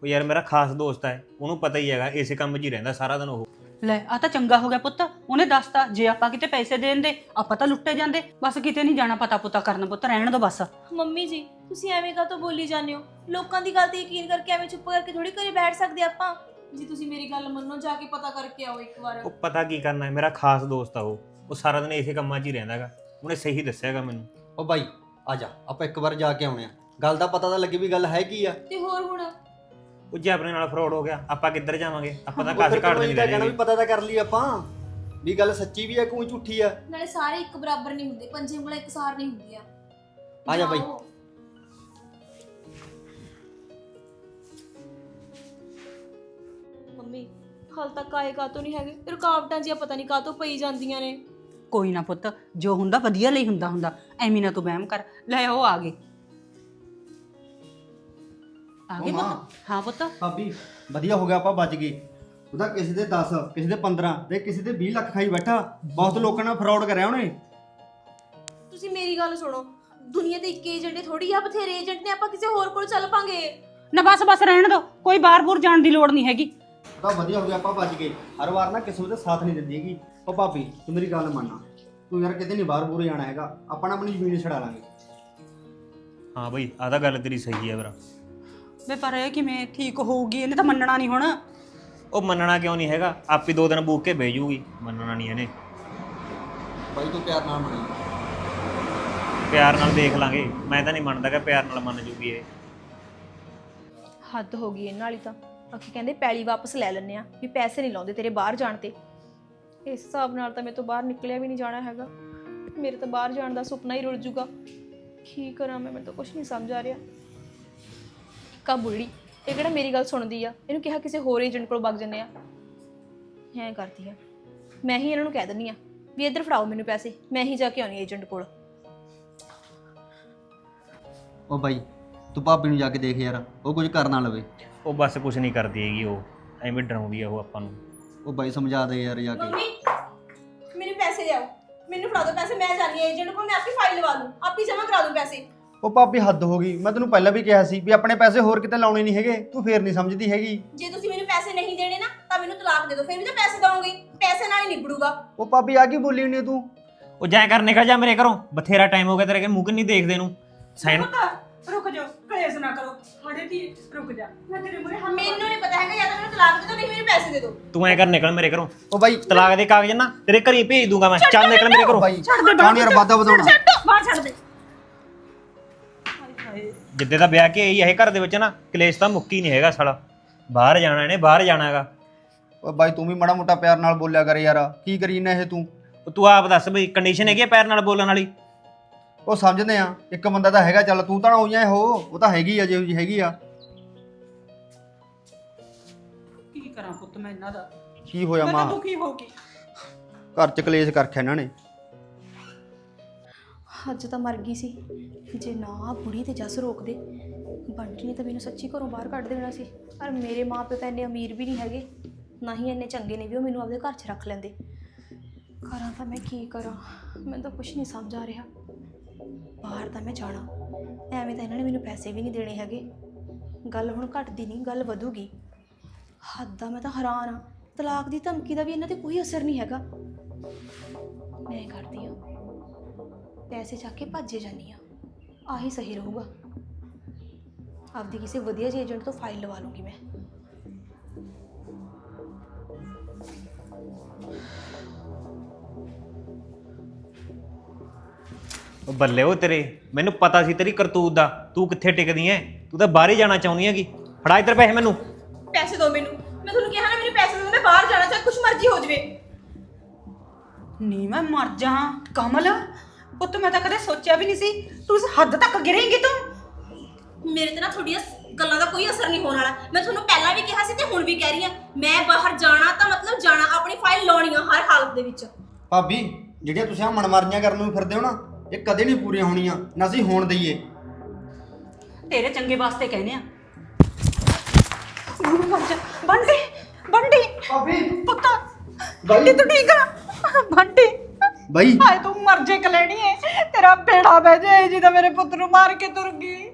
ਉਹ ਯਾਰ ਮੇਰਾ ਖਾਸ ਦੋਸਤ ਹੈ ਉਹਨੂੰ ਪਤਾ ਹੀ ਹੈਗਾ ਇਸੇ ਕੰਮ 'ਚ ਹੀ ਰਹਿੰਦਾ ਸਾਰਾ ਦਿਨ ਉਹ। ਲੈ ਆ ਤਾਂ ਚੰਗਾ ਹੋ ਗਿਆ ਪੁੱਤ। ਉਹਨੇ ਦੱਸਤਾ ਜੇ ਆਪਾਂ ਕਿਤੇ ਪੈਸੇ ਦੇ ਦਿੰਦੇ ਆਪਾਂ ਤਾਂ ਲੁੱਟੇ ਜਾਂਦੇ। ਬਸ ਕਿਤੇ ਨਹੀਂ ਜਾਣਾ ਪਤਾ ਪੁੱਤਾ ਕਰਨ ਪੁੱਤ ਰਹਿਣ ਦੋ ਬਸ। ਮੰਮੀ ਜੀ ਤੁਸੀਂ ਐਵੇਂ ਕਾਹਤੋਂ ਬੋਲੀ ਜਾਂਦੇ ਹੋ? ਲੋਕਾਂ ਦੀ ਗੱਲ ਤੇ ਯਕੀਨ ਕਰਕੇ ਐਵੇਂ ਚੁੱਪ ਕਰਕੇ ਥੋੜੀ ਘਰੇ ਬੈਠ ਸਕਦੇ ਆਪਾਂ? ਜੀ ਤੁਸੀਂ ਮੇਰੀ ਗੱਲ ਮੰਨੋ ਜਾ ਕੇ ਪਤਾ ਕਰਕੇ ਆਓ ਇੱਕ ਵਾਰ। ਉਹ ਪਤਾ ਕੀ ਕਰਨਾ ਹੈ ਮੇਰਾ ਖਾਸ ਦੋਸਤ ਆ ਉਹ। ਉਹ ਸਾਰਾ ਦਿਨ ਇਸੇ ਕੰਮਾਂ 'ਚ ਹੀ ਰਹਿੰਦਾ ਹੈਗਾ। ਉਹਨੇ ਸਹੀ ਦੱਸਿਆਗਾ ਮੈਨੂੰ। ਉਹ ਬਾਈ ਆ ਜਾ ਆਪਾਂ ਇੱਕ ਵਾਰ ਜਾ ਕੇ ਆਉਣੇ ਆ ਗੱਲ ਦਾ ਪਤਾ ਤਾਂ ਲੱਗੇ ਵੀ ਗੱਲ ਹੈ ਕੀ ਆ। ਤੇ ਹੋਰ ਹੁਣ? ਉਹ ਜੇ ਆਪਣੇ ਨਾਲ ਫਰਾਡ ਹੋ ਗਿਆ ਆਪਾਂ ਕਿੱਧਰ ਜਾਵਾਂਗੇ? ਆਪਾਂ ਤਾਂ ਕਾਸੇ ਘਾਟ ਨਹੀਂ ਕਹਿਣਾ ਵੀ ਰਹਿ ਪਤਾ ਤਾਂ ਕਰ ਲਈ ਆਪਾਂ ਵੀ ਗੱਲ ਸੱਚੀ ਵੀ ਆ ਕੋਈ ਝੂਠੀ ਆ? ਨਾਲੇ ਸਾਰੇ ਇੱਕ ਬਰਾਬਰ ਨਹੀਂ ਹੁੰਦੇ ਪੰਜੇ ਉਂਗਲਾਂ ਇੱਕ ਸਾਰ ਨਹੀਂ ਹੁੰਦੀਆਂ। ਆ ਜਾ ਬਾਈ। ਮੰਮੀ ਹਾਲ ਤੱਕ ਆਏ ਕਾਤੋਂ ਨਹੀਂ ਹੈਗੇ? ਰੁਕਾਵਟਾਂ ਜੀਆਂ ਪਤਾ ਨਹੀਂ ਕਾਤੋਂ ਪਈ ਜਾਂਦੀਆਂ ਨੇ। ਕੋਈ ਨਾ ਪੁੱਤ ਜੋ ਹੁੰਦਾ ਵਧੀਆ ਲਈ ਹੁੰਦਾ ਹੁੰਦਾ ਐਵੇਂ ਨਾ ਤੂੰ ਵਹਿਮ ਕਰ। ਲੈ ਉਹ ਆ ਗਏ। ਆ ਗਏ ਉਹ ਮਾਂ। ਪੁੱਤ। ਹਾਂ ਪੁੱਤ। ਭਾਬੀ ਵਧੀਆ ਹੋ ਗਿਆ ਆਪਾਂ ਬਚ ਗਏ। ਉਹਦਾ ਕਿਸੇ ਦੇ 10 ਕਿਸੇ ਦੇ 15 ਤੇ ਕਿਸੇ ਦੇ 20 ਲੱਖ ਖਾਈ ਬੈਠਾ। ਬਹੁਤ ਲੋਕਾਂ ਨਾਲ ਫਰਾਡ ਕਰਿਆ ਉਹਨੇ। ਤੁਸੀਂ ਮੇਰੀ ਗੱਲ ਸੁਣੋ। ਦੁਨੀਆ ਤੇ ਇੱਕ ਏਜੰਟ ਥੋੜੀ ਆ ਬਥੇਰੇ ਏਜੰਟ ਨੇ ਆਪਾਂ ਕਿਸੇ ਹੋਰ ਕੋਲ ਚੱਲ ਪਾਂਗੇ। ਨਾ ਬਸ ਬਸ ਰਹਿਣ ਦੋ। ਕੋਈ ਬਾਹਰ-ਬੂਰ ਜਾਣ ਦੀ ਲੋੜ ਨਹੀਂ ਹੈਗੀ। ਤਾਂ ਵਧੀਆ ਹੋ ਗਿਆ ਆਪਾਂ ਬਚ ਗਏ। ਹਰ ਵਾਰ ਨਾ ਕਿਸੇ ਦੇ ਸਾਥ ਨਹੀਂ ਦਿੰਦੀ ਹੈਗੀ। ਉਹ ਭਾਬੀ ਤੂੰ ਮੇਰੀ ਗੱਲ ਮੰਨਣਾ ਤੂੰ ਯਾਰ ਕਿਤੇ ਨਹੀਂ ਬਾਹਰ ਬੂਰ ਜਾਣਾ ਹੈਗਾ। ਆਪਾਂ ਨਾ ਆਪਣੀ ਜ਼ਮੀਨ ਛਡਾ ਲਾਂਗੇ। ਹਾਂ ਬਈ ਆਹ ਤਾਂ ਗੱਲ ਤੇਰੀ ਸਹੀ ਹੈ ਵੀਰਾ ਵੇ ਪਰ ਇਹ ਕਿਵੇਂ ਠੀਕ ਹੋਊਗੀ? ਇਹਨੇ ਤਾਂ ਮੰਨਣਾ ਨਹੀਂ ਹੁਣ। ਉਹ ਮੰਨਣਾ ਕਿਉਂ ਨਹੀਂ ਹੈਗਾ? ਆਪੀ ਦੋ ਦਿਨ ਬੂਕ ਕੇ ਭੇਜੂਗੀ ਮੰਨਣਾ ਨਹੀਂ ਇਹਨੇ। ਬਾਈ ਤੂੰ ਪਿਆਰ ਨਾਲ ਮੰਨੀ ਪਿਆਰ ਨਾਲ ਦੇਖ ਲਾਂਗੇ। ਮੈਂ ਤਾਂ ਨਹੀਂ ਮੰਨਦਾ ਕਿ ਪਿਆਰ ਨਾਲ ਮੰਨ ਜੂਗੀ ਇਹ। ਹੱਦ ਹੋ ਗਈ ਇਹਨਾਂ ਵਾਲੀ ਤਾਂ। ਬਾਕੀ ਕਹਿੰਦੇ ਪੈਲੀ ਵਾਪਸ ਲੈ ਲੈਣੇ ਆ ਵੀ ਪੈਸੇ ਨਹੀਂ ਲਾਉਂਦੇ ਤੇਰੇ ਬਾਹਰ ਜਾਣ ਤੇ। ਇਸ ਹਿਸਾਬ ਨਾਲ ਤਾਂ ਮੇਰੇ ਤੋਂ ਬਾਹਰ ਨਿਕਲਿਆ ਵੀ ਨਹੀਂ ਜਾਣਾ ਹੈਗਾ। ਮੇਰੇ ਤਾਂ ਬਾਹਰ ਜਾਣ ਦਾ ਸੁਪਨਾ ਹੀ ਰੁੜ ਜੂਗਾ। ਕੀ ਕਰਾਂ ਮੈਂ? ਮੈਨੂੰ ਤਾਂ ਕੁਝ ਨਹੀਂ ਸਮਝ ਆ ਰਿਹਾ। ਕਾ ਬੁੜੀ ਇਹ ਕਿਹੜਾ ਮੇਰੀ ਗੱਲ ਸੁਣਦੀ ਆ? ਇਹਨੂੰ ਕਿਹਾ ਕਿਸੇ ਹੋਰ ਏਜੰਟ ਕੋਲ ਵਗ ਜੰਨੇ ਆ। ਐਂ ਕਰਦੀ ਆ। ਮੈਂ ਹੀ ਇਹਨਾਂ ਨੂੰ ਕਹਿ ਦਿੰਦੀ ਆ ਵੀ ਇੱਧਰ ਫੜਾਓ ਮੈਨੂੰ ਪੈਸੇ। ਮੈਂ ਹੀ ਜਾ ਕੇ ਆਉਣੀ ਏਜੰਟ ਕੋਲ। ਉਹ ਬਾਈ ਤੂੰ ਭਾਬੀ ਨੂੰ ਜਾ ਕੇ ਦੇਖ ਯਾਰ। ਉਹ ਕੁਝ ਕਰ ਨਾ ਲਵੇ। ਉਹ ਬਸ ਕੁਝ ਨਹੀਂ ਕਰਦੀ ਹੈਗੀ ਉਹ। ਐਵੇਂ ਡਰਾਉਂਦੀ ਆ ਉਹ ਆਪਾਂ ਨੂੰ। ਉਹ ਬਾਈ ਸਮਝਾ ਦੇ ਯਾਰ ਜਾ ਕੇ। ਮੰਮੀ ਮੈਨੂੰ ਪੈਸੇ ਲਿਆਓ ਮੈਨੂੰ ਫੜਾ ਦਿਓ ਪੈਸੇ ਮੈਂ ਜਾਣੀ ਏਜੰਟ ਕੋਲ ਮੈਂ ਆਪੀ ਫਾਈਲ ਲਵਾ ਲੂੰ ਆਪੀ ਜਮ੍ਹਾਂ ਕਰਾ ਦੂੰ ਪੈਸੇ। ਉਹ ਭਾਬੀ ਹੱਦ ਹੋ ਗਈ। ਮੈਂ ਤੈਨੂੰ ਪਹਿਲਾਂ ਵੀ ਕਿਹਾ ਸੀ ਵੀ ਆਪਣੇ ਪੈਸੇ ਹੋਰ ਕਿਤੇ ਲਾਉਣੇ ਨਹੀਂ ਹੈਗੇ। ਤੂੰ ਫੇਰ ਨਹੀਂ ਸਮਝਦੀ ਹੈਗੀ। ਜੇ ਤੁਸੀਂ ਮੈਨੂੰ ਪੈਸੇ ਨਹੀਂ ਦੇਣੇ ਨਾ ਤਾਂ ਮੈਨੂੰ ਤਲਾਕ ਦੇ ਦਿਓ। ਫਿਰ ਵੀ ਤਾਂ ਪੈਸੇ ਦਵਾਂਗੀ ਪੈਸੇ ਨਾਲ ਹੀ ਨਿਬੜੂਗਾ। ਉਹ ਭਾਬੀ ਆ ਕੀ ਬੋਲੀ ਹੁੰਨੀ ਤੂੰ? ਉਹ ਜਾਇ ਕਰ ਨਿਕਲ ਜਾ ਮੇਰੇ ਘਰੋਂ। ਬਥੇਰਾ ਟਾਈਮ ਹੋ ਗਿਆ ਤੇਰੇ ਕਿ ਮੂੰਹ ਨਹੀਂ ਦੇਖਦੇ ਨੂੰ। ਸਾਈਨ ਰੁਕ ਜਾ ਕਲੇਸ਼ ਨਾ ਕਰੋ। ਸਾਡੇ ਧੀ ਰੁਕ ਜਾ। ਮੈਂ ਤੇਰੇ ਮੂਹਰੇ ਹੱਥ ਮੈਨੂੰ ਨਹੀਂ ਪਤਾ ਹੈਗਾ ਜਾਂ ਤਾਂ ਮੈਨੂੰ ਤਲਾਕ ਦੇ ਦਿਓ ਨਹੀਂ ਮੈਨੂੰ ਪੈਸੇ ਦੇ ਦਿਓ। ਤੂੰ ਐ ਕਰ ਨਿਕਲ ਮੇਰੇ ਘਰੋਂ। ਉਹ ਬਾਈ ਤਲਾਕ ਦੇ ਕਾਗਜ਼ ਨਾ ਤੇਰੇ ਘਰੇ ਭੇਜ ਦੂੰਗਾ ਮੈਂ। ਚੱਲ ਨਿਕਲ ਮੇਰੇ ਘਰੋਂ। ਬਾਈ ਕੌਣ ਯਾਰ ਵਾਦਾ ਵਧਾਉਣਾ? ਬਾਹਰ ਛੱਡ ਦੇ। ਜਿੱਦੇ ਦਾ ਵਿਆਹ ਕੇ ਆਈ ਇਹ ਘਰ ਦੇ ਵਿੱਚ ਨਾ ਕਲੇਸ਼ ਤਾਂ ਮੁੱਕੀ ਨਹੀਂ ਹੈਗਾ ਸਾਲਾ। ਬਾਹਰ ਜਾਣਾ ਇਹਨੇ ਬਾਹਰ ਜਾਣਾ ਹੈਗਾ ਓ ਬਾਈ ਤੂੰ ਵੀ ਮਾੜਾ ਮੋਟਾ ਪਿਆਰ ਨਾਲ ਬੋਲਿਆ ਕਰ ਯਾਰ। ਕੀ ਕਰੀ ਨਾ ਇਹ ਤੂੰ? ਉਹ ਤੂੰ ਆਪ ਦੱਸ ਬਈ ਕੰਡੀਸ਼ਨ ਹੈਗੀ ਆ ਪੈਰ ਨਾਲ ਬੋਲਣ ਵਾਲੀ? ਉਹ ਸਮਝਦੇ ਆ। ਇੱਕ ਬੰਦਾ ਤਾਂ ਹੈਗਾ ਚੱਲ ਤੂੰ ਤਾਂ ਨਾ ਹੋਈਆਂ ਹੋ ਉਹ ਤਾਂ ਹੈਗੀ ਆ ਜਿਹੋ ਜੀ ਹੈਗੀ ਆ। ਕੀ ਕਰਾਂ ਪੁੱਤ ਮੈਂ ਇਹਨਾਂ ਦਾ? ਕੀ ਹੋਇਆ ਮੈਂ ਮਾਂ? ਤਾਂ ਦੁਖੀ ਹੋ ਗਈ। ਘਰ ਚ ਕਲੇਸ਼ ਕਰਖਿਆ ਇਹਨਾਂ ਨੇ। ਅੱਜ ਤਾਂ ਮਰ ਗਈ ਸੀ। ਜੇ ਨਾ ਆਹ ਬੁੜੀ ਤੇ ਜੱਸ ਰੋਕਦੇ ਬੰਟੀ ਨੇ ਤਾਂ ਮੈਨੂੰ ਸੱਚੀ ਘਰੋਂ ਬਾਹਰ ਕੱਢ ਦੇਣਾ ਸੀ। ਪਰ ਮੇਰੇ ਮਾਪੇ ਤਾਂ ਇੰਨੇ ਅਮੀਰ ਵੀ ਨਹੀਂ ਹੈਗੇ, ਨਾ ਹੀ ਇੰਨੇ ਚੰਗੇ ਨੇ ਵੀ ਉਹ ਮੈਨੂੰ ਆਪਦੇ ਘਰ 'ਚ ਰੱਖ ਲੈਂਦੇ। ਕਰਾਂ ਤਾਂ ਮੈਂ ਕੀ ਕਰਾਂ, ਮੈਨੂੰ ਤਾਂ ਕੁਝ ਨਹੀਂ ਸਮਝ ਆ ਰਿਹਾ। ਬਾਹਰ ਤਾਂ ਮੈਂ ਜਾਣਾ, ਐਵੇਂ ਤਾਂ ਇਹਨਾਂ ਨੇ ਮੈਨੂੰ ਪੈਸੇ ਵੀ ਨਹੀਂ ਦੇਣੇ ਹੈਗੇ। ਗੱਲ ਹੁਣ ਘਟਦੀ ਨਹੀਂ, ਗੱਲ ਵਧੂਗੀ। ਹੱਦ ਦਾ ਮੈਂ ਤਾਂ ਹੈਰਾਨ ਆ, ਤਲਾਕ ਦੀ ਧਮਕੀ ਦਾ ਵੀ ਇਹਨਾਂ ਤੇ ਕੋਈ ਅਸਰ ਨਹੀਂ ਹੈਗਾ। ਮੈਂ ਕਰਦੀ ਹਾਂ। ਪੈਸੇ ਚੱਕ ਕੇ ਭੱਜੇ ਜਾਨੀ ਆ। ਆਹੀ ਸਹੀ ਰਹੂਗਾ। ਆਪਦੀ ਕਿਸੇ ਵਧੀਆ ਜਿਹੇ ਏਜੰਟ ਤੋਂ ਫਾਈਲ ਲਵਾ ਲੂੰਗੀ ਮੈਂ। ਉਹ ਬੱਲੇ ਉਹ ਤੇਰੇ ਮੈਨੂੰ ਪਤਾ ਸੀ ਤੇਰੀ ਕਰਤੂਤ ਦਾ। ਤੂੰ ਕਿੱਥੇ ਟਿਕਦੀ ਐ? ਤੂੰ ਤਾਂ ਬਾਹਰ ਹੀ ਜਾਣਾ ਚਾਹੁੰਦੀ ਹੈਗੀ। ਫੜਾ ਇੱਧਰ ਪੈਸੇ ਮੈਨੂੰ। ਪੈਸੇ ਦਿਓ ਮੈਨੂੰ। ਮੈਂ ਤੁਹਾਨੂੰ ਕਿਹਾ ਨਾ ਮੈਨੂੰ ਪੈਸੇ ਦਿਓ ਮੈਂ ਬਾਹਰ ਜਾਣਾ ਚਾਹੇ ਕੁਛ ਮਰਜ਼ੀ ਹੋ ਜਵੇ। ਨੀ ਮੈਂ ਮਰ ਜਾ ਕਮਲ? ਪੁੱਤ ਮੈਂ ਤਾਂ ਕਦੇ ਸੋਚਿਆ ਵੀ ਨਹੀਂ ਸੀ। ਤੂੰ ਇਸ ਹੱਦ ਤੱਕ ਗਿਰੇਂਗੀ ਤੂੰ? ਮੇਰੇ ਤੇ ਨਾ ਤੁਹਾਡੀਆਂ ਗੱਲਾਂ ਦਾ ਕੋਈ ਅਸਰ ਨਹੀਂ ਹੋਣ ਵਾਲਾ। ਮੈਂ ਤੁਹਾਨੂੰ ਪਹਿਲਾਂ ਵੀ ਕਿਹਾ ਸੀ ਤੇ ਹੁਣ ਵੀ ਕਹਿ ਰਹੀ ਹਾਂ। ਮੈਂ ਬਾਹਰ ਜਾਣਾ ਤਾਂ ਮਤਲਬ ਜਾਣਾ ਆਪਣੀ ਫਾਈਲ ਲਾਉਣੀ ਆ ਹਰ ਹਾਲਤ ਦੇ ਵਿੱਚ। ਭਾਬੀ ਜਿਹੜੀਆਂ ਤੁਸੀਂ ਆ ਮਨਮਾਰੀਆਂ ਕਰਨ ਨੂੰ ਫਿਰਦੇ ਹੋ ਨਾ ਇਹ ਕਦੇ ਨਹੀਂ ਪੂਰੀਆਂ ਹੋਣੀਆਂ ਨਾ ਅਸੀਂ ਹੋਣ ਦਈਏ। ਤੇਰੇ ਚੰਗੇ ਵਾਸਤੇ ਕਹਿੰਦੇ ਆ। ਨੂੰ ਮਰ ਜਾ। ਬੰਡੀ ਬੰਡੀ ਭਾਬੀ। ਪੁੱਤ। ਬੰਡੀ ਤੂੰ ਠੀਕ ਆ? ਬੰਡੀ ਬਾਈ। ਹਾਏ ਤੂੰ ਮਰ ਜੇ ਕਲੈਣੀ ਏ। ਤੇਰਾ ਬੇੜਾ ਬਹਿ ਜਾਏ ਜੀ ਤਾਂ ਮੇਰੇ ਪੁੱਤ ਨੂੰ ਮਾਰ ਕੇ ਤੁਰ ਗਈ।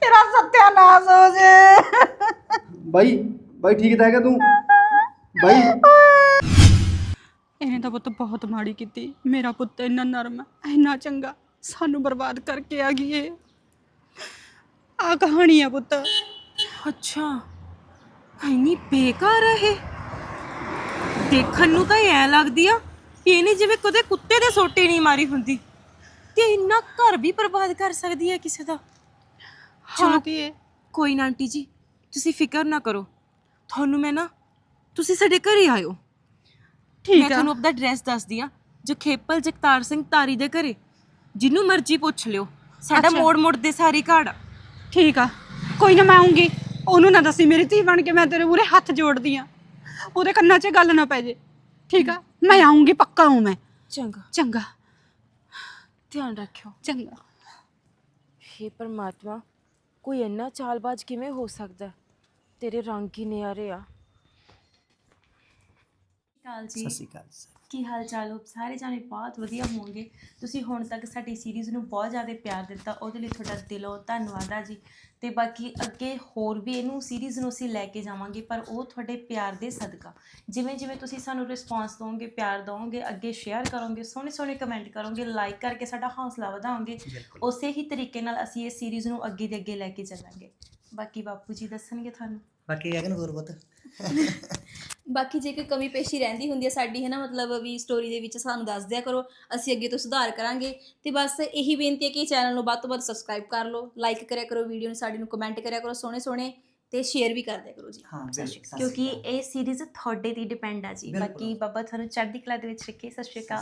ਤੇਰਾ ਸੱਤਿਆਨਾਸ਼ ਹੋ ਜੇ। ਬਾਈ ਬਾਈ ਠੀਕ ਤਾਂ ਹੈਗਾ ਤੂੰ? ਬਾਈ। ਇਹਨੇ ਤਾਂ ਪੁੱਤ ਬਹੁਤ ਮਾੜੀ ਕੀਤੀ। ਮੇਰਾ ਪੁੱਤ ਇੰਨਾ ਨਰਮ ਹੈ, ਇੰਨਾ ਚੰਗਾ ਸਾਨੂੰ ਬਰਬਾਦ ਕਰਕੇ ਆ ਗਈ ਏ। ਆ ਕਹਾਣੀ ਆ ਪੁੱਤ। ਅੱਛਾ। ਇੰਨੀ ਬੇਕਾਰ ਹੈ ਇਹ। ਦੇਖਣ ਨੂੰ ਤਾਂ ਐ ਲੱਗਦੀ ਆ ਕਿ ਇਹਨੇ ਜਿਵੇਂ ਕਦੇ ਕੁੱਤੇ ਦੇ ਸੋਟੇ ਨਹੀਂ ਮਾਰੀ ਹੁੰਦੀ। ਤੇ ਇੰਨਾ ਘਰ ਵੀ ਬਰਬਾਦ ਕਰ ਸਕਦੀ ਹੈ ਕਿਸੇ ਦਾ? ਚਲੋ ਕੀ ਏ ਕੋਈ ਨਾ ਆਂਟੀ ਜੀ ਤੁਸੀਂ ਫਿਕਰ ਨਾ ਕਰੋ। ਤੁਹਾਨੂੰ ਮੈਂ ਨਾ ਤੁਸੀਂ ਸਾਡੇ ਘਰੇ ਆਇਓ। ਮੈਂ ਠੀਕ ਆ। ਤੁਹਾਨੂੰ ਆਪਦਾ ਐਡਰੈਸ ਦੱਸਦੀ ਆ ਜਖੇਪਲ ਜਗਤਾਰ ਸਿੰਘ ਤਾਰੀ ਦੇ ਘਰੇ। ਜਿੰਨੂੰ ਮਰਜ਼ੀ ਪੁੱਛ ਲਿਓ। ਸਾਡਾ ਅੱਛਾ। ਮੋੜ ਮੋੜ ਦੇ ਸਾਰੀ ਘਾੜ। ਆ ਠੀਕ ਆ। ਕੋਈ ਨਾ ਮੈਂ ਆਉਂਗੀ ਉਹਨੂੰ ਨਾ ਦੱਸੀ ਮੇਰੀ ਧੀ ਬਣ ਕੇ ਮੈਂ ਤੇਰੇ ਮੂਰੇ ਹੱਥ ਜੋੜਦੀ ਆ ਉਹਦੇ ਕੰਨਾਂ 'ਚ ਗੱਲ ਨਾ ਪੈ ਜੇ। ਠੀਕ ਆ? ਮੈਂ ਆਉਂਗੀ ਪੱਕਾ ਹੂੰ ਮੈਂ। ਚੰਗਾ। ਚੰਗਾ। ਧਿਆਨ ਰੱਖਿਓ। ਚੰਗਾ। ਹੇ ਪਰਮਾਤਮਾ ਕੋਈ ਇੰਨਾ ਚਾਲਬਾਜ਼ ਕਿਵੇਂ ਹੋ ਸਕਦਾ? ਹੈ? ਤੇਰੇ ਰੰਗ ਹੀ ਨਿਆਰੇ ਆ। ਕਾਲ ਜੀ। ਕੀ ਹਾਲ ਚਾਲ ਹੋ ਸਾਰੇ ਜਾਣੇ ਬਹੁਤ ਵਧੀਆ ਹੋਣਗੇ। ਤੁਸੀਂ ਹੁਣ ਤੱਕ ਸਾਡੀ ਸੀਰੀਜ਼ ਨੂੰ ਬਹੁਤ ਜ਼ਿਆਦਾ ਪਿਆਰ ਦਿੱਤਾ। ਉਹਦੇ ਲਈ ਤੁਹਾਡਾ ਦਿਲੋਂ ਧੰਨਵਾਦ ਆ ਜੀ। ਤੇ ਬਾਕੀ ਅੱਗੇ ਹੋਰ ਵੀ ਇਹਨੂੰ ਸੀਰੀਜ਼ ਨੂੰ ਅਸੀਂ ਲੈ ਕੇ ਜਾਵਾਂਗੇ ਪਰ ਉਹ ਤੁਹਾਡੇ ਪਿਆਰ ਦੇ ਸਦਕਾ। ਜਿਵੇਂ ਜਿਵੇਂ ਤੁਸੀਂ ਸਾਨੂੰ ਰਿਸਪਾਂਸ ਦਿਓਗੇ ਪਿਆਰ ਦਿਓਗੇ ਅੱਗੇ ਸ਼ੇਅਰ ਕਰੋਗੇ ਸੋਹਣੇ ਸੋਹਣੇ ਕਮੈਂਟ ਕਰੋਗੇ ਲਾਈਕ ਕਰਕੇ ਸਾਡਾ ਹੌਸਲਾ ਵਧਾਓਗੇ ਉਸੇ ਹੀ ਤਰੀਕੇ ਨਾਲ ਅਸੀਂ ਇਹ ਸੀਰੀਜ਼ ਨੂੰ ਅੱਗੇ ਦੇ ਅੱਗੇ ਲੈ ਕੇ ਚੱਲਾਂਗੇ। ਬਾਕੀ ਬਾਪੂ ਜੀ ਦੱਸਣਗੇ ਤੁਹਾਨੂੰ? ਬਾਕੀ ਗਗਨ ਹੋਰ ਪੁੱਤ। [LAUGHS] ਬਾਕੀ ਜੇ ਕੋਈ ਕਮੀ ਪੇਸ਼ੀ ਰਹਿੰਦੀ ਹੁੰਦੀ ਹੈ ਸਾਡੀ ਹੈ ਨਾ ਮਤਲਬ ਵੀ ਸਟੋਰੀ ਦੇ ਵਿੱਚ ਸਾਨੂੰ ਦੱਸ ਦਿਆ ਕਰੋ ਅਸੀਂ ਅੱਗੇ ਤੋਂ ਸੁਧਾਰ ਕਰਾਂਗੇ। ਤੇ ਬਸ ਇਹੀ ਬੇਨਤੀ ਹੈ ਕਿ ਚੈਨਲ ਨੂੰ ਵੱਧ ਤੋਂ ਵੱਧ ਸਬਸਕ੍ਰਾਈਬ ਕਰ ਲਓ ਲਾਈਕ ਕਰਿਆ ਕਰੋ ਵੀਡੀਓ ਨੂੰ ਸਾਡੀ ਨੂੰ ਕਮੈਂਟ ਕਰਿਆ ਕਰੋ ਸੋਹਣੇ ਸੋਹਣੇ ਤੇ ਸ਼ੇਅਰ ਵੀ ਕਰ ਦਿਆ ਕਰੋ ਜੀ। ਹਾਂ ਸਤਿ ਸ਼੍ਰੀ ਬਿਲਕੁਲ ਕਿਉਂਕਿ ਇਹ ਸੀਰੀਜ਼ ਤੁਹਾਡੇ ਤੇ ਡਿਪੈਂਡ ਆ ਜੀ। ਬਾਕੀ ਬਾਬਾ ਤੁਹਾਨੂੰ ਚੜ੍ਹਦੀ ਕਲਾ ਦੇ ਵਿੱਚ ਰੱਖੇ। ਸਤਿ ਸ਼੍ਰੀ ਅਕਾਲ।